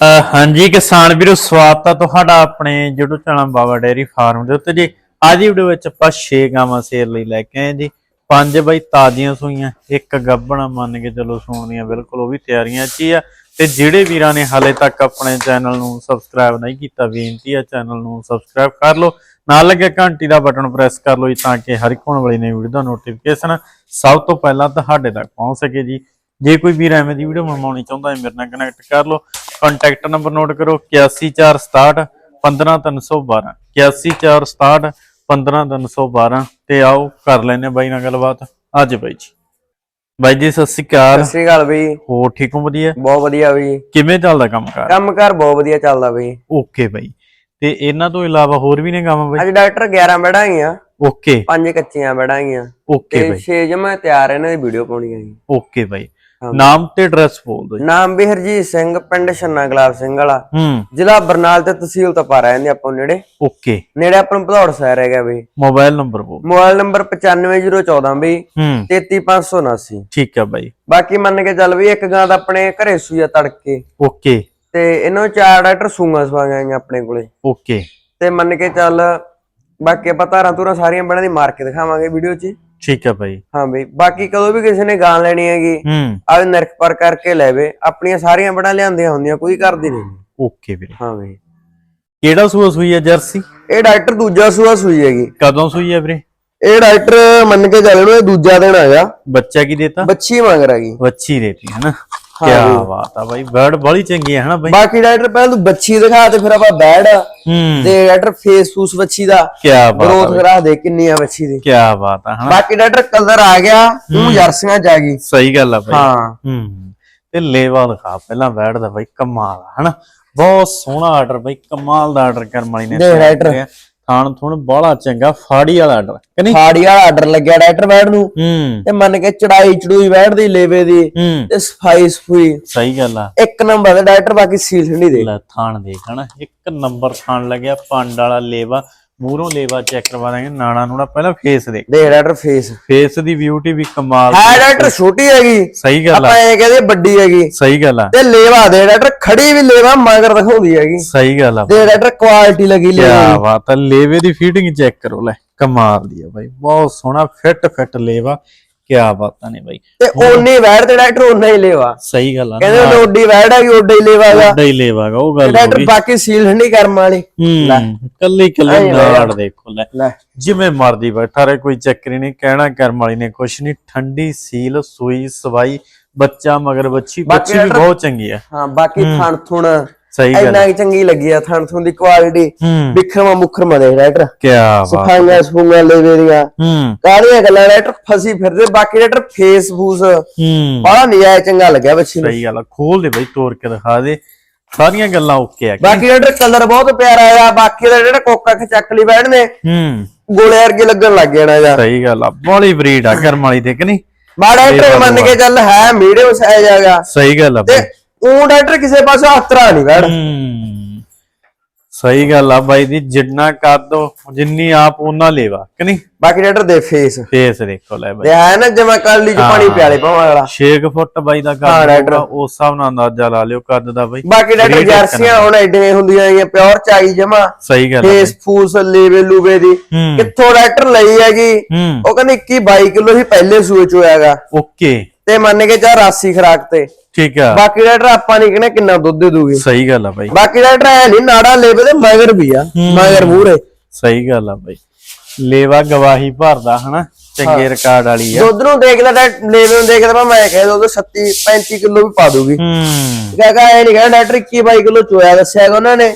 ਅਹ ਹਾਂਜੀ, ਕਿਸਾਨ ਵੀਰੋ, ਸਵਾਗਤ ਆ ਤੁਹਾਡਾ ਆਪਣੇ YouTube channel Baba dairy farm ਦੇ ਉੱਤੇ ਜੀ। ਅੱਜ ਦੀ ਵੀਡੀਓ ਵਿੱਚ ਆਪਾਂ 6 ਗਾਵਾਂ ਸੇਲ ਲਈ ਲੈ ਕੇ ਆਏ ਜੀ। ਪੰਜ ਬਾਈ ਤਾਜ਼ੀਆਂ ਸੂਈਆਂ, ਇੱਕ ਗੱਬਣਾ ਮੰਨ ਕੇ ਚਲੋ ਸੂਣ ਦੀਆਂ, ਬਿਲਕੁਲ ਉਹ ਵੀ ਤਿਆਰੀਆਂ 'ਚ ਹੀ ਆ। ਤੇ ਜਿਹੜੇ ਵੀਰਾਂ ਨੇ ਹਾਲੇ ਤੱਕ ਆਪਣੇ ਚੈਨਲ ਨੂੰ ਸਬਸਕ੍ਰਾਈਬ ਨਹੀਂ ਕੀਤਾ, ਬੇਨਤੀ ਆ ਚੈਨਲ ਨੂੰ ਸਬਸਕ੍ਰਾਈਬ ਕਰ ਲਓ। ਨਾਲ ਲੱਗੇ ਘੰਟੀ ਦਾ ਬਟਨ ਪ੍ਰੈਸ ਕਰ ਲਓ ਜੀ, ਤਾਂ ਕਿ ਹਰ ਇੱਕ ਹੋਣ ਵਾਲੀ ਨਵੀਂ ਵੀਡੀਓ ਦਾ ਨੋਟੀਫਿਕੇਸ਼ਨ ਸਭ ਤੋਂ ਪਹਿਲਾਂ ਤੁਹਾਡੇ ਤੱਕ ਪਹੁੰਚ ਸਕੇ ਜੀ। ਜੇ ਕੋਈ ਵੀਰ ਐਵੇਂ ਦੀ ਵੀਡੀਓ ਮੰਗਵਾਉਣੀ ਚਾਹੁੰਦਾ ਹੈ, ਮੇਰੇ ਨਾਲ ਕਨੈਕਟ ਕਰ ਲਓ। ਕੰਟੈਕਟ ਨੰਬਰ ਨੋਟ ਕਰੋ 81467 15312 81467 15312 ਤੇ ਆਓ ਕਰ ਲੈਨੇ ਬਾਈ ਨਾਲ ਗੱਲਬਾਤ। ਅੱਜ ਬਾਈ ਜੀ। ਬਾਈ ਜੀ ਸਤਿ ਸ਼੍ਰੀ ਅਕਾਲ। ਸਤਿ ਸ਼੍ਰੀ ਅਕਾਲ ਬਈ। ਹੋਰ ਠੀਕ ਹੋ ਵਧੀਆ? ਬਹੁਤ ਵਧੀਆ ਬਈ। ਕਿਵੇਂ ਚੱਲਦਾ ਕੰਮ ਕਾਰ? ਕੰਮਕਾਰ ਬਹੁਤ ਵਧੀਆ ਚੱਲਦਾ ਬਈ। ਓਕੇ ਬਾਈ। ਤੇ ਇਹਨਾਂ ਤੋਂ ਇਲਾਵਾ ਹੋਰ ਵੀ ਨੇ ਕੰਮ ਬਾਈ? ਅੱਜ ਡਾਕਟਰ 11 ਬੜਾਈਆਂ ਓਕੇ। ਪੰਜ ਕੱਚੀਆਂ ਬੜਾਈਆਂ ਓਕੇ ਤੇ ਬਾਈ। 6 ਜਮਾ ਤਿਆਰ ਇਹਨਾਂ ਦੀ ਵੀਡੀਓ ਪਾਉਣੀ ਹੈ ਓਕੇ ਬਾਈ। ਨਾਮ ਤੇ ਐਡਰੈਸ ਬੋਲ ਦਿਓ। ਨਾਮ ਵੀ ਹਰਜੀਤ ਸਿੰਘ ਪਿੰਡ ਛੰਨਾ ਗੁਲਾਬ ਸਿੰਘ ਵਾਲਾ। ਹੂੰ। ਜ਼ਿਲ੍ਹਾ ਬਰਨਾਲ ਤੇ ਤਹਿਸੀਲ ਤਪਾਰਾ ਜਾਂਦੇ ਆਪਾਂ ਨੂੰ ਨੇੜੇ। ਓਕੇ। ਨੇੜੇ ਆਪਾਂ ਨੂੰ ਭਦੌੜ ਸ਼ਹਿਰ ਹੈਗਾ ਬਈ ਮੋਬਾਈਲ ਨੰਬਰ ਬੋਲ ਮੋਬਾਈਲ ਨੰਬਰ 95014 ਬਈ ਹੂੰ। 33579 ਠੀਕ ਹੈ ਬਾਈ। ਬਾਕੀ ਮੰਨ ਕੇ ਚੱਲ ਵੀ ਇੱਕ ਗਾਂ ਤਾਂ ਆਪਣੇ ਘਰੇ ਆ ਤੜਕੇ। ਓਕੇ। ਤੇ ਇਹਨਾਂ ਚਾਰ ਡਾਕਟਰ ਸੂਆਂ ਆਈਆਂ ਆਪਣੇ ਕੋਲੇ। ਓਕੇ। ਤੇ ਮੰਨ ਕੇ ਚੱਲ ਬਾਕੀ ਆਪਾਂ ਧਾਰਾਂ ਧੂਰਾਂ ਸਾਰੀਆਂ ਬਣਾ ਦੀ ਮਾਰ ਕੇ ਦਿਖਾਵਾਂਗੇ ਵੀਡੀਓ 'ਚ। ਠੀਕ ਹੈ ਬਾਈ ਹਾਂ ਬਈ ਬਾਕੀ ਕਦੋਂ ਵੀ ਕਿਸੇ ਨੇ ਗਾਂ ਲੈਣੀ ਹੈਗੀ ਹੂੰ। ਆਵੇ ਨਰਕ ਪਰ ਕਰਕੇ ਲੈਵੇ ਆਪਣੀਆਂ ਸਾਰੀਆਂ ਬਣਾ ਲਿਆਂਦੀਆਂ ਹੁੰਦੀਆਂ ਕੋਈ ਕਰਦੀ ਨਹੀਂ। ਓਕੇ ਵੀਰੇ। ਹਾਂ ਬਈ। ਕਿਹੜਾ ਸੂਆ ਸੂਈ ਹੈ ਜਰਸੀ? ਇਹ ਡਾਕਟਰ ਦੂਜਾ ਸੂਆ ਸੂਈ ਹੈਗੀ। ਕਦੋਂ ਸੂਈ ਹੈ ਵੀਰੇ? ਇਹ ਡਾਕਟਰ ਮੰਨ ਕੇ ਚੱਲ ਇਹਨੂੰ ਇਹ ਦੂਜਾ ਦਿਨ ਹੈਗਾ। ਬੱਚਾ ਕੀ ਦੇਤਾ? ਬੱਚੀ ਮੰਗ ਰਹੀ ਬੱਚੀ ਦੇਤੀ ਹੈ ਨਾ ਕੀ। ਬਾਤ ਆ ਬਾਈ ਬਰਡ ਬੜੀ ਚੰਗੀ ਹੈ ਹਨਾ ਬਾਈ? ਬਾਕੀ ਡਾਕਟਰ ਪਹਿਲਾਂ ਤੂੰ ਬੱਚੀ ਦਿਖਾ ਤੇ ਫਿਰ ਆਪਾਂ ਬੈਡ ਤੇ ਡਾਕਟਰ ਫੇਸ ਫੂਸ ਬੱਚੀ ਦਾ। ਕੀ ਬਾਤ ਗਰੋਥ ਕਰਾ ਦੇ ਕਿੰਨੀ ਆ ਬੱਚੀ ਦੀ। ਕੀ ਬਾਤ ਆ ਹਨਾ? ਬਾਕੀ ਡਾਕਟਰ ਕਲਰ ਆ ਗਿਆ ਤੂੰ ਜਰਸੀਆਂ ਆ ਗਈ। ਸਹੀ ਗੱਲ ਆ ਬਾਈ। ਹਾਂ। ਹੂੰ। ਤੇ ਲੇਵਾ ਦਿਖਾ ਪਹਿਲਾਂ ਬੈਠ ਦਾ ਬਾਈ ਕਮਾਲ ਹਨਾ? ਬਹੁਤ ਸੋਹਣਾ ਆਰਡਰ ਬਾਈ ਕਮਾਲ ਦਾ ਆਰਡਰ ਕਰਨ ਵਾਲੀ ਨੇ send ਰਾਈਟਰ। ਥਾਣ ਥੁਣ ਬੜਾ ਚੰਗਾ ਫਾੜੀ ਵਾਲਾ ਆਰਡਰ ਕਿ ਨਹੀਂ? ਫਾੜੀ ਵਾਲਾ ਆਰਡਰ ਲੱਗਿਆ ਡਾਕਟਰ ਬੈਡ ਨੂੰ। ਤੇ ਮੰਨ ਕੇ ਚੜਾਈ ਚੜੂਈ ਬੈਠਦੀ ਲੇਵੇ ਦੀ ਤੇ ਸਫ਼ਾਈ ਸਫੂਈ। ਸਹੀ ਗੱਲ ਆ। ਇੱਕ ਨੰਬਰ ਦਾ ਡਾਕਟਰ ਬਾਕੀ ਸੀਲ ਠੰਡੀ ਦੇ ਲੈ ਥਾਣ ਦੇਖ ਹਨਾ? ਇੱਕ ਨੰਬਰ ਥਾਣ ਲੱਗਿਆ ਪੰਡ ਵਾਲਾ ਲੇਵਾ। ਮੂਹਰੋਂ ਲੇਵਾ ਚੈੱਕ ਕਰਵਾ ਦਾਂਗੇ ਨਾਣਾ ਨੂਣਾ ਪਹਿਲਾਂ ਫੇਸ ਦੇਖ। ਦੇਖ ਡਾਕਟਰ ਫੇਸ ਫੇਸ ਦੀ ਬਿਊਟੀ ਵੀ ਕਮਾਲ ਹੈ ਡਾਕਟਰ ਛੋਟੀ ਹੈਗੀ। ਸਹੀ ਗੱਲ ਆਪਾਂ ਆ ਇਹ ਕਹਦੇ ਵੱਡੀ ਹੈਗੀ। ਸਹੀ ਗੱਲ ਆ। ਤੇ ਲੇਵਾ ਦੇ ਡਾਕਟਰ ਖੜੀ ਵੀ ਲੇਵਾ ਮਗਰ ਦਿਖਾਉਂਦੀ ਹੈਗੀ। ਸਹੀ ਗੱਲ ਆ। ਤੇ ਡਾਕਟਰ ਕੁਆਲਿਟੀ ਲੱਗੀ ਲੇਵੇ ਦੀ। ਬਾਤ ਆ ਲੇਵੇ ਦੀ ਫੀਟਿੰਗ ਚੈੱਕ ਕਰੋ ਲੈ। ਕਮਾਲ ਦੀ ਆ ਬਾਈ ਬਹੁਤ ਸੋਹਣਾ ਫਿੱਟ ਫਿੱਟ ਲੇਵਾ। ਕਿਆ ਬਾਤਾਂ ਨੇ ਬਾਈ। ਤੇ ਓਨੀ ਵੈੜ ਤੇ ਡਾਕਟਰ ਓਨਾ ਹੀ ਲੇਵਾ। ਸਹੀ ਗੱਲ ਆ ਕਹਿੰਦੇ ਉਹਨੇ ਓਡੀ ਵੈੜ ਹੈਗੀ ਓਡਾ ਹੀ ਲੇਵਾ ਹੈਗਾ ਵੱਡਾ ਹੀ ਲੇਵਾਗਾ ਉਹ ਗੱਲ ਹੋ ਡਾਕਟਰ ਬਾਕੀ ਸੀਲ ਠੰਡੀ ਕਰਮ ਵਾਲੀ। ਹੂੰ ਕੱਲੀ ਕੱਲੀ ਲੈ ਨਾੜ ਦੇਖੋ ਲੈ। ਲੈ। ਜਿਵੇਂ ਮਰਦੀ ਬੈਠਾ ਰਹੇ ਕੋਈ ਚੱਕਰ ਨਹੀਂ ਕਹਿਣਾ ਕਰਮ ਵਾਲੀ ਨੇ ਕੁਛ ਨਹੀਂ। ਠੰਡੀ ਸੀਲ ਸੂਈ ਸਵਾਈ ਬੱਚਾ ਮਗਰ ਬੱਚੀ ਬੱਚੀ ਵੀ ਬਹੁਤ ਚੰਗੀ ਆ। ਹਾਂ ਬਾਕੀ ਥਣ ਥੁਣ ਸਹੀ ਗੱਲ ਇੰਨਾ ਚੰਗੀ ਲੱਗੀ ਆ ਥਣ ਥੁਣ ਦੀ ਕੁਆਲਿਟੀ ਵਿਖਰਮਾ ਮੁਖਰਮਾ ਦੇ ਡਾਕਟਰ ਕਿਆ ਬਾਤ ਸਫਾਈਆਂ ਸਫੂਈਆਂ ਲੇਵੇ ਦੀਆਂ ਹੂੰ। ਕਾਹਦੀਆਂ ਗੱਲਾਂ ਡਾਕਟਰ ਫਸੀ ਫਿਰਦੇ ਬਾਕੀ ਡਾਕਟਰ ਫੇਸ ਫੂਸ ਹੂੰ। ਬੜਾ ਨਜਾਇਜ਼ ਚੰਗਾ ਲੱਗਿਆ ਬੱਚੀ ਨੂੰ। ਸਹੀ ਗੱਲ ਖੋਲ ਦੇ ਬਈ ਤੋੜ ਕੇ ਦਿਖਾ ਦੇ। ਸਾਰੀਆਂ ਗੱਲਾਂ ਓਕੇ ਆ। ਬਾਕੀ ਡਾਕਟਰ ਕਲਰ ਬਹੁਤ ਪਿਆਰਾ ਆ। ਬਾਕੀ ਦਾ ਜਿਹੜਾ ਕੋਕਾ ਖਚੱਕ ਲਈ ਬੈਠਨੇ ਹੂੰ। ਗੋਲੇ ਵਰਗੇ ਲੱਗਣ ਲੱਗ ਜਾਣਾ ਜਾਂ ਸਹੀ ਗੱਲ ਆ। ਬੋਲੀ ਬਰੀਡ ਆ ਕਰਮ ਵਾਲੀ ਤੇ ਕਿ ਨਹੀਂ? ਮਾੜਾ ਡਾਕਟਰ ਮੰਨ ਕੇ ਚੱਲ ਹੈ ਮੀਡੀਅਮ ਸਾਈਜ਼ ਹੈਗਾ। ਸਹੀ ਗੱਲ ਆ ਬਾਈ। ਉਹ ਡਾਕਟਰ ਕਿਸੇ ਪਾਸੇ ਹੱਥਰਾ ਨਹੀਂ ਬੈਠ ਸਹੀ ਗੱਲ ਆ ਬਾਈ ਦੀ ਜਿੰਨਾ ਕਰ ਦੋ ਜਿੰਨੀ ਆਪ ਉਹਨਾਂ ਲੈਵਾ ਕਿ ਨਹੀਂ? ਬਾਕੀ ਡਾਕਟਰ ਦੇ ਫੇਸ ਫੇਸ ਦੇਖੋ ਲੈ ਬਾਈ। ਤੇ ਹੈ ਨਾ ਜਿਵੇਂ ਕਾਲੀ ਚ ਪਾਣੀ ਪਿਆਲੇ ਪਾਉਣ ਵਾਲਾ। 6 ਫੁੱਟ ਬਾਈ ਦਾ ਕੱਦ ਉਸ ਹਿਸਾਬ ਨਾਲ ਅੰਦਾਜ਼ਾ ਲਾ ਲਿਓ ਕੱਦ ਦਾ ਬਾਈ। ਬਾਕੀ ਡਾਕਟਰ ਜਰਸੀਆਂ ਹੁਣ ਐਡੀਆਂ ਹੁੰਦੀਆਂ ਆਈਆਂ ਪਿਓਰ ਚਾਈ ਜਮਾ। ਸਹੀ ਗੱਲ ਆ ਫੇਸ ਫੂਸ ਲੇਵੇ ਲੂਵੇ ਦੀ। ਕਿੱਥੋਂ ਡਾਕਟਰ ਲਈ ਹੈਗੀ? ਉਹ ਕਹਿੰਦੇ 21 22 ਕਿਲੋ ਹੀ ਪਹਿਲੇ ਸੂਏ ਚ ਹੋਇਆਗਾ ਓਕੇ। ਤੇ ਮੰਨ ਕੇ ਚਾ ਰਾਸੀ ਖਰਾਕ ਤੇ। ਠੀਕ ਆ। ਬਾਕੀ ਡਾਕਟਰ ਆਪਾਂ ਨਹੀਂ ਕਹਿੰਦੇ ਕਿੰਨਾ ਦੁੱਧ ਦੇ ਦੂਗੀ। ਸਹੀ ਗੱਲ ਆ ਬਾਈ। ਬਾਕੀ ਡਾਕਟਰ ਐ ਨਹੀਂ ਨਾੜਾ ਲੇਵੇ ਤੇ ਮਗਰ ਵੀ ਆ ਮਗਰ ਮੂਰੇ ਸਹੀ ਗੱਲ ਆ ਬਾਈ। ਲੇਵਾ ਗਵਾਹੀ ਭਰਦਾ ਹਨਾ? ਚੰਗੇ ਰਿਕਾਰਡ ਵਾਲੀ ਆ। ਦੁੱਧ ਨੂੰ ਦੇਖਦਾ ਡਾਕਟਰ ਲੇਵੇ ਨੂੰ ਦੇਖਦਾ ਮੈਂ ਕਹਿ ਦੁੱਧ 37 35 ਕਿਲੋ ਵੀ ਪਾ ਦੂਗੀ। ਹੂੰ। ਕਹਗਾ ਐ ਨਹੀਂ ਕਹਿੰਦਾ ਡਾਕਟਰ 21 22 ਕਿਲੋ ਚੋਇਆ ਦੱਸਿਆ ਉਹਨਾਂ ਨੇ।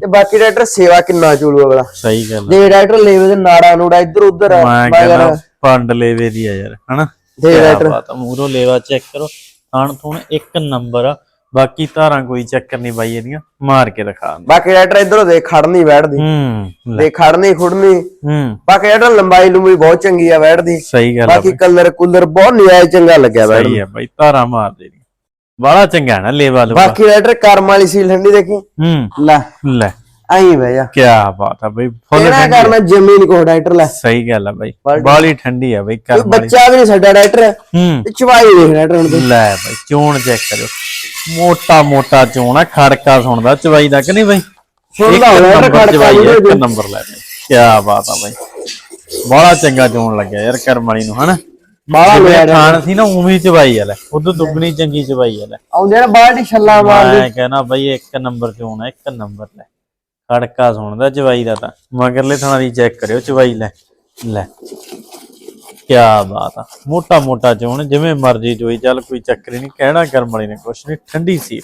ਤੇ ਬਾਕੀ ਡਾਕਟਰ ਸੇਵਾ ਕਿੰਨਾ ਚੋਲੂ ਅਗਲਾ। ਸਹੀ ਗੱਲ ਆ। ਦੇ ਡਾਕਟਰ ਲੇਵੇ ਦੇ ਨਾੜਾ ਨੂੜਾ ਇੱਧਰ ਉੱਧਰ ਆ, ਮੈਂ ਕਹਿੰਦਾ ਪੰਡ ਲੇਵੇ ਦੀ ਆ ਯਾਰ ਹਨਾ? ਦੇ ਰਾਈਟਰ। ਬਾਤ ਮੂਰੋ ਲੇਵਾ ਚੈੱਕ ਕਰੋ। ਥਣ ਥੁਣ ਇੱਕ ਨੰਬਰ ਆ ਬਾਕੀ ਧਾਰਾਂ ਕੋਈ ਚੱਕਰ ਨਹੀਂ ਬਾਈ ਇਹਦੀਆਂ ਮਾਰ ਕੇ ਦਿੰਦਾ। ਬਾਕੀ ਡਾਕਟਰ ਇੱਧਰੋਂ ਦੇਖ ਖੜਨੀ ਬੈਠਦੀ। ਹੂੰ ਲੈ, ਦੇਖ ਖੜਨੀ ਖੁੜਨੀ। ਹੂੰ। ਬਾਕੀ ਡਾਕਟਰ ਲੰਬਾਈ ਲੰਬੀ ਬਹੁਤ ਚੰਗੀ ਆ ਬੈਠਦੀ। ਸਹੀ ਗੱਲ ਬਾਕੀ ਕਲਰ ਕੁਲਰ ਬਹੁਤ ਨਿਆਇ ਚੰਗਾ ਲੱਗਿਆ ਬੈਠ ਸਹੀ ਆ ਬਾਈ ਧਾਰਾਂ ਮਾਰ ਦੇ ਦੀ ਬੜਾ ਚੰਗਾ ਨਾ ਲੇਵਾ ਲੂਵਾ। ਬਾਕੀ ਡਾਕਟਰ ਕਰਮ ਵਾਲੀ ਸੀਲ ਠੰਡੀ ਦੇਖੀ। ਹੂੰ। ਲੈ। ਲੈ। ਆਈ ਬਹਿ ਜਾ। ਕੀ ਬਾਤ ਆ ਬਾਈ ਫੁੱਲ ਕਿਹੜਾ ਠੰਡੀ। ਕਰਨਾ ਜ਼ਮੀਨ ਕੋ ਡਾਕਟਰ ਲੈ। ਸਹੀ ਗੱਲ ਆ ਬਾਈ ਬਾਲੀ- ਠੰਡੀ ਆ ਬਾਈ ਕੋਈ ਵਾਲੀ। ਬੱਚਾ ਵੀ ਨਹੀਂ ਛੱਡਾ ਡਾਕਟਰ। ਹੂੰ। ਤੇ ਚਵਾਈ ਦੇਖ ਡਾਕਟਰ ਹੁਣ ਤੇ। ਲੈ ਬਾਈ ਚੋਣ ਚੈੱਕ ਕਰਿਓ। ਮੋਟਾ ਮੋਟਾ ਚੋਣਾ ਖੜਕਾ ਸੁਣਦਾ ਚਵਾਈ ਦਾ ਕਿ ਨਹੀਂ ਬਈ? ਸੁਣਦਾ ਇੱਕ ਹੋਣਾ ਨੰਬਰ ਖੜਕਾ ਚਵਾਈ ਆ, ਇੱਕ ਵੀਰੇ। ਨੰਬਰ ਲੈ ਬਈ। ਕੀ ਬਾਤ ਆ ਬਈ। ਬੜਾ ਚੰਗਾ ਚੋਣ ਲੱਗਿਆ ਯਾਰ ਕਰਮਣੀ ਨੂੰ ਹਨਾ? ਬਾਹਲਾ ਜਿਵੇਂ ਲਿਆ ਖਾਣ ਸੀ ਨਾ ਉਵੇਂ ਹੀ ਚਵਾਈ ਆ ਲੈ। ਉਦੋਂ ਦੁੱਗਣੀ ਚੰਗੀ ਚਵਾਈ ਆ ਲੈ। ਆਉਂਦੇ ਨਾ ਬਾਲਟੀ ਛੱਲਾ ਮਾਰਦੇ। ਮੈਂ ਕਹਿਣਾ ਬਈ ਇੱਕ ਨੰਬਰ ਚੋਣ ਆ ਇੱਕ ਨੰਬਰ ਲੈ। ਖੜਕਾ ਸੁਣਦਾ ਚਵਾਈ ਦਾ ਤਾਂ। ਮਗਰਲੇ ਥਾਣਾ ਦੀ ਚੈੱਕ ਕਰਿਓ ਚਵਾਈ ਲੈ। ਲੈ। ਕੀ ਬਾਤ ਆ। ਮੋਟਾ ਮੋਟਾ ਚੋਣ ਜਿਵੇਂ ਮਰਜ਼ੀ ਚੋਈ ਚੱਲ ਕੋਈ ਚੱਕਰ ਨਹੀਂ ਕਹਿਣਾ ਕਰਮ ਵਾਲੀ ਨੇ ਕੁਛ ਨਹੀਂ ਠੰਡੀ ਸੀ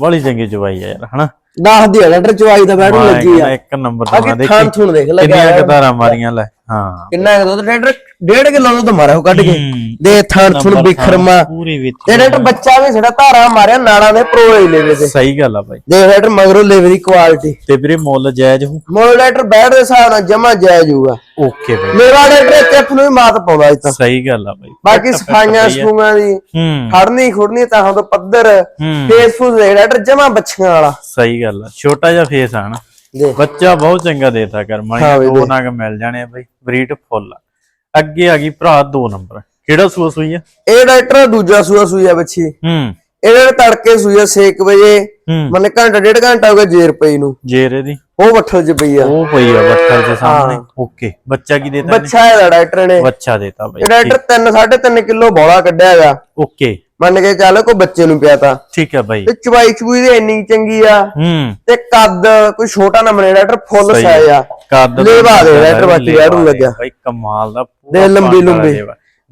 ਬੜੀ ਚੰਗੀ ਚਵਾਈ ਆ ਯਾਰ ਹਨਾ? ਦੱਸਦੀ ਆ ਲੈਟਰ ਚਵਾਈ ਦਾ ਬੈਠ ਲੱਗੀ ਆ। ਇੱਕ ਨੰਬਰ ਥਾਂ ਦੇਖੀ ਥੁਣ ਦੇਖ ਲੱਗਿਆ ਕਿੰਨੀਆਂ ਕਤਾਰਾਂ ਮਾਰੀਆਂ ਲੈ। ਹਾਂ। ਕਿੰਨਾ ਕੁ ਦੁੱਧ? ਲੈਟਰ ਡੇਢ ਕਿਲੋ ਦੁੱਧ ਮਾਰਿਆ ਉਹ ਕੱਢ ਕੇ। ਹੂੰ। ਦੇ ਥੁਣ ਨੰਬਰ ਬਿਖਰਮਾ ਪੂਰੀ ਵਿੱਚ ਤੇ ਲੈਟਰ ਬੱਚਾ ਵੀ ਸਾਡਾ ਧਾਰਾ ਮਾਰਿਆ ਨਾਲਾਂ ਦੇ ਪ੍ਰੋ ਹੀ ਲੈਵੇ ਤੇ ਸਹੀ ਗੱਲ ਆ ਬਾਈ। ਦੇਖ ਲੈਟਰ ਮਗਰੋਂ ਲੈਵੇ ਦੀ ਕੁਆਲਿਟੀ ਤੇ ਵੀਰੇ ਮੁੱਲ ਜਾਇਜ਼ ਹੋ ਮੋਲ ਲੈਟਰ ਬੈਠ ਦੇ ਹਿਸਾਬ ਨਾਲ ਜਮਾ ਜਾਇਜ਼ ਹੋਊਗਾ। ਓਕੇ ਬਾਈ। ਮੇਰਾ ਲੈਟਰ ਚੱਪ ਨੂੰ ਵੀ ਮਾਤ ਪਾਉਂਦਾ ਅੱਜ ਤਾਂ। ਸਹੀ ਗੱਲ ਆ ਬਾਈ। ਬਾਕੀ ਸਫਾਈਆਂ ਸਫੂਆਂ ਦੀ ਹੂੰ। ਖੜਨੀ ਖੁੜਨੀ ਤਾਂ ਤੋਂ ਪੱਧਰ। ਹੂੰ। ਫੇਸਬੁੱਕ ਦੇ ਜਮਾ ਬੱਚੀਆਂ ਵਾਲਾ। ਸਹੀ ਗੱਲ ਆ। ਛੋਟਾ ਜਿਹਾ ਫੇਸ ਆ ਨਾ। ਦੇਖ ਬੱਚਾ ਬਹੁਤ ਚੰਗਾ ਦੇਤਾ ਕਰ ਹਾਂ ਮਾਈ ਬਈ, ਦੋ। ਨਗ ਮਿਲ ਜਾਣੇ ਆ ਬਾਈ ਬਰੀਡ ਫੁੱਲ। ਆ ਅੱਗੇ ਆ ਗਈ ਭਰਾ ਦੋ ਨੰਬਰ। ਕਿਹੜਾ ਸੂਆ ਸੂਈ ਆ? ਇਹ ਲੈਟਰ ਦੂਜਾ ਸੂਆ ਸੂਆ ਬੱਚੀ। ਹੂੰ। ਇਹਦੇ ਤੜਕੇ ਸੂਆ 6 ਵਜੇ। ਮਨੇ ਘੰਟਾ ਡੇਢ ਘੰਟਾ ਹੋ ਗਿਆ ਜੇਰ ਪਈ ਨੂੰ। ਜੇਰੇ ਦੀ ਉਹ ਵੱਠਲ ਚ ਪਈ ਆ। ਉਹ ਪਈ ਆ ਬੱਠਲ ਦੇ ਸਾਹਮਣੇ। ਓਕੇ। ਬੱਚਾ ਕੀ ਦੇਤਾ ਇਹਨੇ? ਬੱਚਾ ਇਹਦਾ ਡਾਕਟਰ ਨੇ। ਬੱਚਾ ਦੇਤਾ ਬਾਈ। ਡਾਕਟਰ 3 3.5 ਕਿਲੋ ਬੋਲਾ ਕੱਢਿਆ ਹੈਗਾ। ਓਕੇ। ਮੰਨ ਕੇ ਚੱਲ ਕੋ ਬੱਚੇ ਨੂੰ ਪਿਆ ਤਾਂ। ਠੀਕ ਹੈ ਬਾਈ। ਤੇ ਚਵਾਈ ਚਬੂਈ ਦੀ ਇੰਨੀ ਚੰਗੀ ਆ। ਹੂੰ। ਤੇ ਕੱਦ ਕੋਈ ਛੋਟਾ ਨਾ ਮਨੇ ਡਾਕਟਰ ਫੁੱਲ ਸਾਇਜ਼ ਆ। ਕੱਦ ਲੇਵਾ ਦੇ ਲੈਟਰ ਬਾਕੀ ਦੇ, ਲੱਗਿਆ। ਬਾਈ ਕਮਾਲ ਦਾ ਦੇ ਲੰਬੀ ਲੰਬੀ।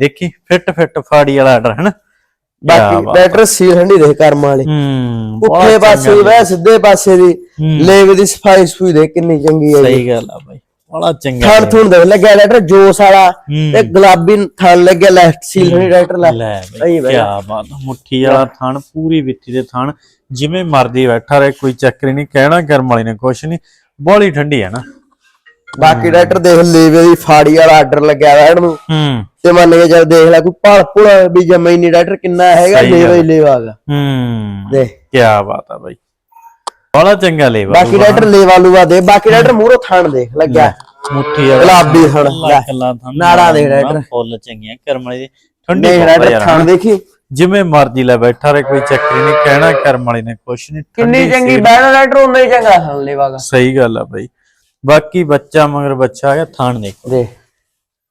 ਦੇਖੀ ਫਿੱਟ ਫਿੱਟ ਫਾੜੀ ਵਾਲਾ ਆਰਡਰ ਹੈ ਨਾ ਕਿਆ ਬਾਕੀ ਬਾਤ। ਡਾਕਟਰ ਸੀਲ ਹੰਡੀ ਦੇ ਕਰਮ ਵਾਲੇ। ਹੂੰ ਪੁੱਠੇ ਪਾਸੇ ਵੈ ਸਿੱਧੇ ਪਾਸੇ ਦੀ। ਲੇਵੇ ਦੀ ਸਫ਼ਾਈ ਸਫੂਈ ਦੇ ਕਿੰਨੀ ਚੰਗੀ ਹੈ ਸਹੀ ਗੱਲ ਆ ਬਾਈ। ਬੜਾ ਚੰਗਾ ਥਣ ਥੁਣ ਦੇ ਲੱਗਿਆ ਡਾਕਟਰ ਜੋਸ ਵਾਲਾ। ਤੇ ਗੁਲਾਬੀ ਥਣ ਲੱਗਿਆ ਲੈਫਟ ਸੀਲ ਹੰਡੀ ਡਾਕਟਰ ਲੈ। ਸਹੀ ਬਈ। ਕੀ ਬਾਤ। ਮੁੱਠੀ ਵਾਲਾ ਥਣ ਪੂਰੀ ਵਿੱਥੀ ਦੇ ਥਣ ਜਿਵੇਂ ਮਰਦੀ ਬੈਠਾ ਰਹੇ ਕੋਈ ਚੱਕਰ ਨਹੀਂ ਕਹਿਣਾ ਕਰਮ ਵਾਲੀ ਨੇ ਕੁਛ ਨਹੀਂ ਬੋਲੀ ਠੰਡੀ ਹੈ ਨਾ। ਬਾਕੀ ਡਾਕਟਰ ਦੇਖ ਲੇਵੇ ਦੀ ਫਾੜੀ ਵਾਲਾ ਆਰਡਰ ਲੱਗਿਆ ਹੋਇਆ ਇਹਨੂੰ। ਹੂੰ। ਤੇ ਮੰਨ ਕੇ ਚੱਲ ਦੇਖ ਲੈ ਕੋਈ ਭਲ ਭੁਲ ਵੀ ਜਮਈ ਨਹੀਂ ਡਾਕਟਰ ਕਿੰਨਾ ਹੈਗਾ ਲੇਵਾ ਹੀ ਆ। ਲੇਵਾ ਹੈਗਾ। ਹੂੰ। ਦੇਖ। ਕੀ ਬਾਤ ਆ ਬਾਈ। ਬੜਾ ਚੰਗਾ ਲੇਵਾ ਬਾਕੀ ਡਾਕਟਰ ਲੇਵਾ ਲੂਵਾ ਦੇ ਬਾਕੀ ਡਾਕਟਰ ਮੂਹਰੋਂ ਥਣ ਦੇਖ ਲੱਗਿਆ। ਮੁੱਠੀ ਵਾਲਾ ਗੁਲਾਬੀ ਥਣ ਲੈ। ਕੱਲਾ ਥਣ ਨਾੜਾਂ ਦੇ। ਫੁੱਲ ਚੰਗੀਆਂ ਕਰਮ ਵਾਲੀ ਦੀ ਠੰਡੀ ਆ ਯਾਰ। ਥਣ ਦੇਖੀ। ਜਿਵੇਂ ਮਰਜ਼ੀ ਲੈ ਬੈਠਾ ਰਹੇ ਕੋਈ ਚੱਕਰ ਨਹੀਂ ਕਹਿਣਾ ਕਰਮ ਵਾਲੀ ਨੇ ਕੁਛ ਨਹੀਂ ਕਿੰਨੀ ਚੰਗੀ ਬੈਣਾ ਡਾਕਟਰ ਉਨਾ ਹੀ ਚੰਗਾ ਥਣ ਲੇਵਾਗਾ ਸਹੀ ਗੱਲ ਆ ਬਾਈ। ਬਾਕੀ ਬੱਚਾ ਮਗਰ ਬੱਚਾ ਆ ਗਿਆ ਥਾਣ ਦੇਖੋ। ਦੇਖ।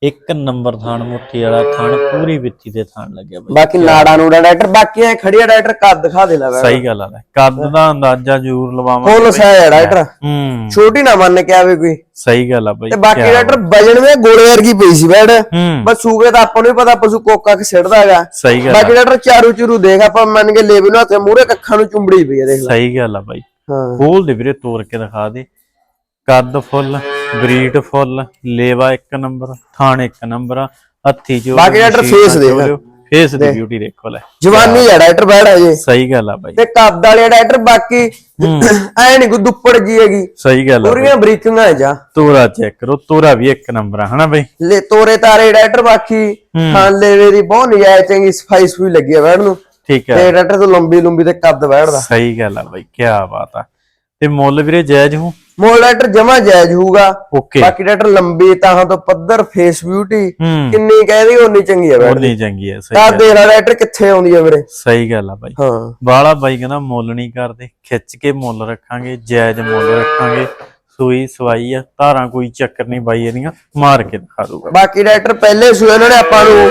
ਇੱਕ ਨੰਬਰ ਥਾਣ ਮੁੱਠੀ ਵਾਲਾ ਥਾਣ ਪੂਰੀ ਵਿੱਥੀ ਦੇ ਥਾਣ ਲੱਗਿਆ ਬਾਈ। ਬਾਕੀ ਨਾੜਾ ਨੂੜਾ ਡਾਕਟਰ ਬਾਕੀ ਐ ਖੜੀਆ ਡਾਕਟਰ ਕੱਦ ਦਿਖਾ ਦੇ ਲੈ ਸਹੀ ਗੱਲ ਆ ਲੈ। ਕੱਦ ਦਾ ਅੰਦਾਜ਼ਾ ਜ਼ਰੂਰ ਲਵਾਵਾਂ ਫੁੱਲ ਸਾਇਆ ਡਾਕਟਰ। ਹੂੰ। ਛੋਟੀ ਨਾ ਮੰਨ ਕੇ ਆਵੇ ਕੋਈ। ਸਹੀ ਗੱਲ ਆ ਬਾਈ ਤੇ ਬਾਕੀ ਡਾਕਟਰ ਵਜਣ ਵਿੱਚ ਗੋਲੇ ਵਰਗੀ ਪਈ ਸੀ ਹੂੰ। ਬਸ ਸੂਗੇ ਤਾਂ ਆਪਾਂ ਨੂੰ ਵੀ ਪਤਾ ਪਸ਼ੂ ਕੋਕਾ ਕਿ ਸਿੱਟਦਾ ਹੈਗਾ। ਸਹੀ ਗੱਲ ਬਾਕੀ ਆ ਡਾਕਟਰ ਚਾਰੂ ਚੂਰੂ ਦੇਖ ਆਪਾਂ ਮੰਨ ਕੇ ਲੇਵੇ ਨੂੰ ਹੱਥੇ ਮੂਹਰੇ ਕੱਖਾਂ ਨੂੰ ਚੁੰਬੜੀ ਪਈ ਆ ਦੇਖ ਲੈ। ਸਹੀ ਗੱਲ ਆ ਬਾਈ। ਹਾਂ। ਖੋਲ ਦੇ ਵੀਰੇ ਤੋੜ ਕੇ ਦਿਖਾ ਦੇ। ਕੱਦ ਫੁੱਲ। ਬਰੀਡ ਫੁੱਲ ਲੇਵਾ ਇੱਕ ਨੰਬਰ ਥਾਣ ਇੱਕ ਨੰਬਰ ਹੱਥੀ ਜੋ ਬਾਕੀ ਡਾਕਟਰ face ਦੇਖ। ਫੇਸ ਦੀ ਬਿਊਟੀ ਦੇਖੋ ਲੈ। ਜਵਾਨੀ ਆ ਡਾਕਟਰ ਬੈੜ ਅਜੇ ਸਹੀ ਗੱਲ ਆ ਬਾਈ। ਤੇ ਕੱਦ ਵਾਲੇ ਡਾਕਟਰ ਬਾਕੀ। ਐ ਨਹੀਂ ਕੋ ਦੁੱਪੜ ਜੀ ਹੈਗੀ। ਸਹੀ ਗੱਲ ਆ। ਪੂਰੀਆਂ ਬਰੀਕੀਆਂ ਜਾ। ਤੋਰਾ ਚੈੱਕ ਕਰੋ ਤੋਰਾ ਵੀ ਇੱਕ ਨੰਬਰ ਆ ਹਨਾ ਬਾਈ? ਲੈ ਤੋਰੇ ਤਾਰੇ ਡਾਕਟਰ ਬਾਕੀ। ਖਾਂ ਲੇਵੇ ਦੀ ਬਹੁਤ ਨਜਾਇਜ਼ ਚੰਗੀ ਸਫ਼ਾਈ ਸਫੂਈ ਲੱਗੀ ਆ ਬੈੜ ਨੂੰ। ਠੀਕ ਹੈ ਤੇ ਡਾਕਟਰ ਤੋਂ ਲੰਬੀ ਲੰਬੀ ਤੇ ਕੱਦ ਬੈੜਦਾ ਸਹੀ ਗੱਲ ਆ ਬਾਈ ਕੀ ਬਾਤ ਆ। ਤੇ ਮੁੱਲ ਵੀਰੇ ਜਾਇਜ਼ ਹੋ ਮੋਲ ਡਾਕਟਰ ਜਮਾ ਜਾਇਜ਼ ਹੋਊਗਾ। ਓਕੇ। ਬਾਕੀ ਡਾਕਟਰ ਲੰਬੀ ਤਾਂ ਤੋਂ ਪੱਧਰ ਫੇਸ ਬਿਊਟੀ ਹੂੰ। ਕਿੰਨੀ ਕਹਿਦੀ ਉਨੀ ਚੰਗੀ ਆ ਬੈੜ ਉਨੀ ਚੰਗੀ ਹੈ ਸਹੀ ਤਾਂ ਗੱਲ- ਦੇਖ ਲੈ ਡਾਕਟਰ ਕਿੱਥੇ ਆਉਂਦੀ ਆ ਵੀਰੇ। ਸਹੀ ਗੱਲ ਆ ਬਾਈ। ਹਾਂ। ਬਾਲਾ ਬਾਈ ਕਹਿੰਦਾ ਮੁੱਲ ਨਹੀਂ ਕਰਦੇ ਖਿੱਚ ਕੇ ਮੁੱਲ ਰੱਖਾਂਗੇ ਜਾਇਜ਼ ਮੁੱਲ ਰੱਖਾਂਗੇ। ਸੂਈ ਸਵਾਈ ਆ ਧਾਰਾਂ ਕੋਈ ਚੱਕਰ ਨਹੀਂ ਬਾਈ ਇਹਦੀਆਂ ਮਾਰ ਕੇ ਦਿਖਾ ਦੂਗਾ ਬਾਕੀ ਡਾਕਟਰ ਪਹਿਲੇ ਸੂਏ ਇਹਨਾਂ ਨੇ ਆਪਾਂ ਨੂੰ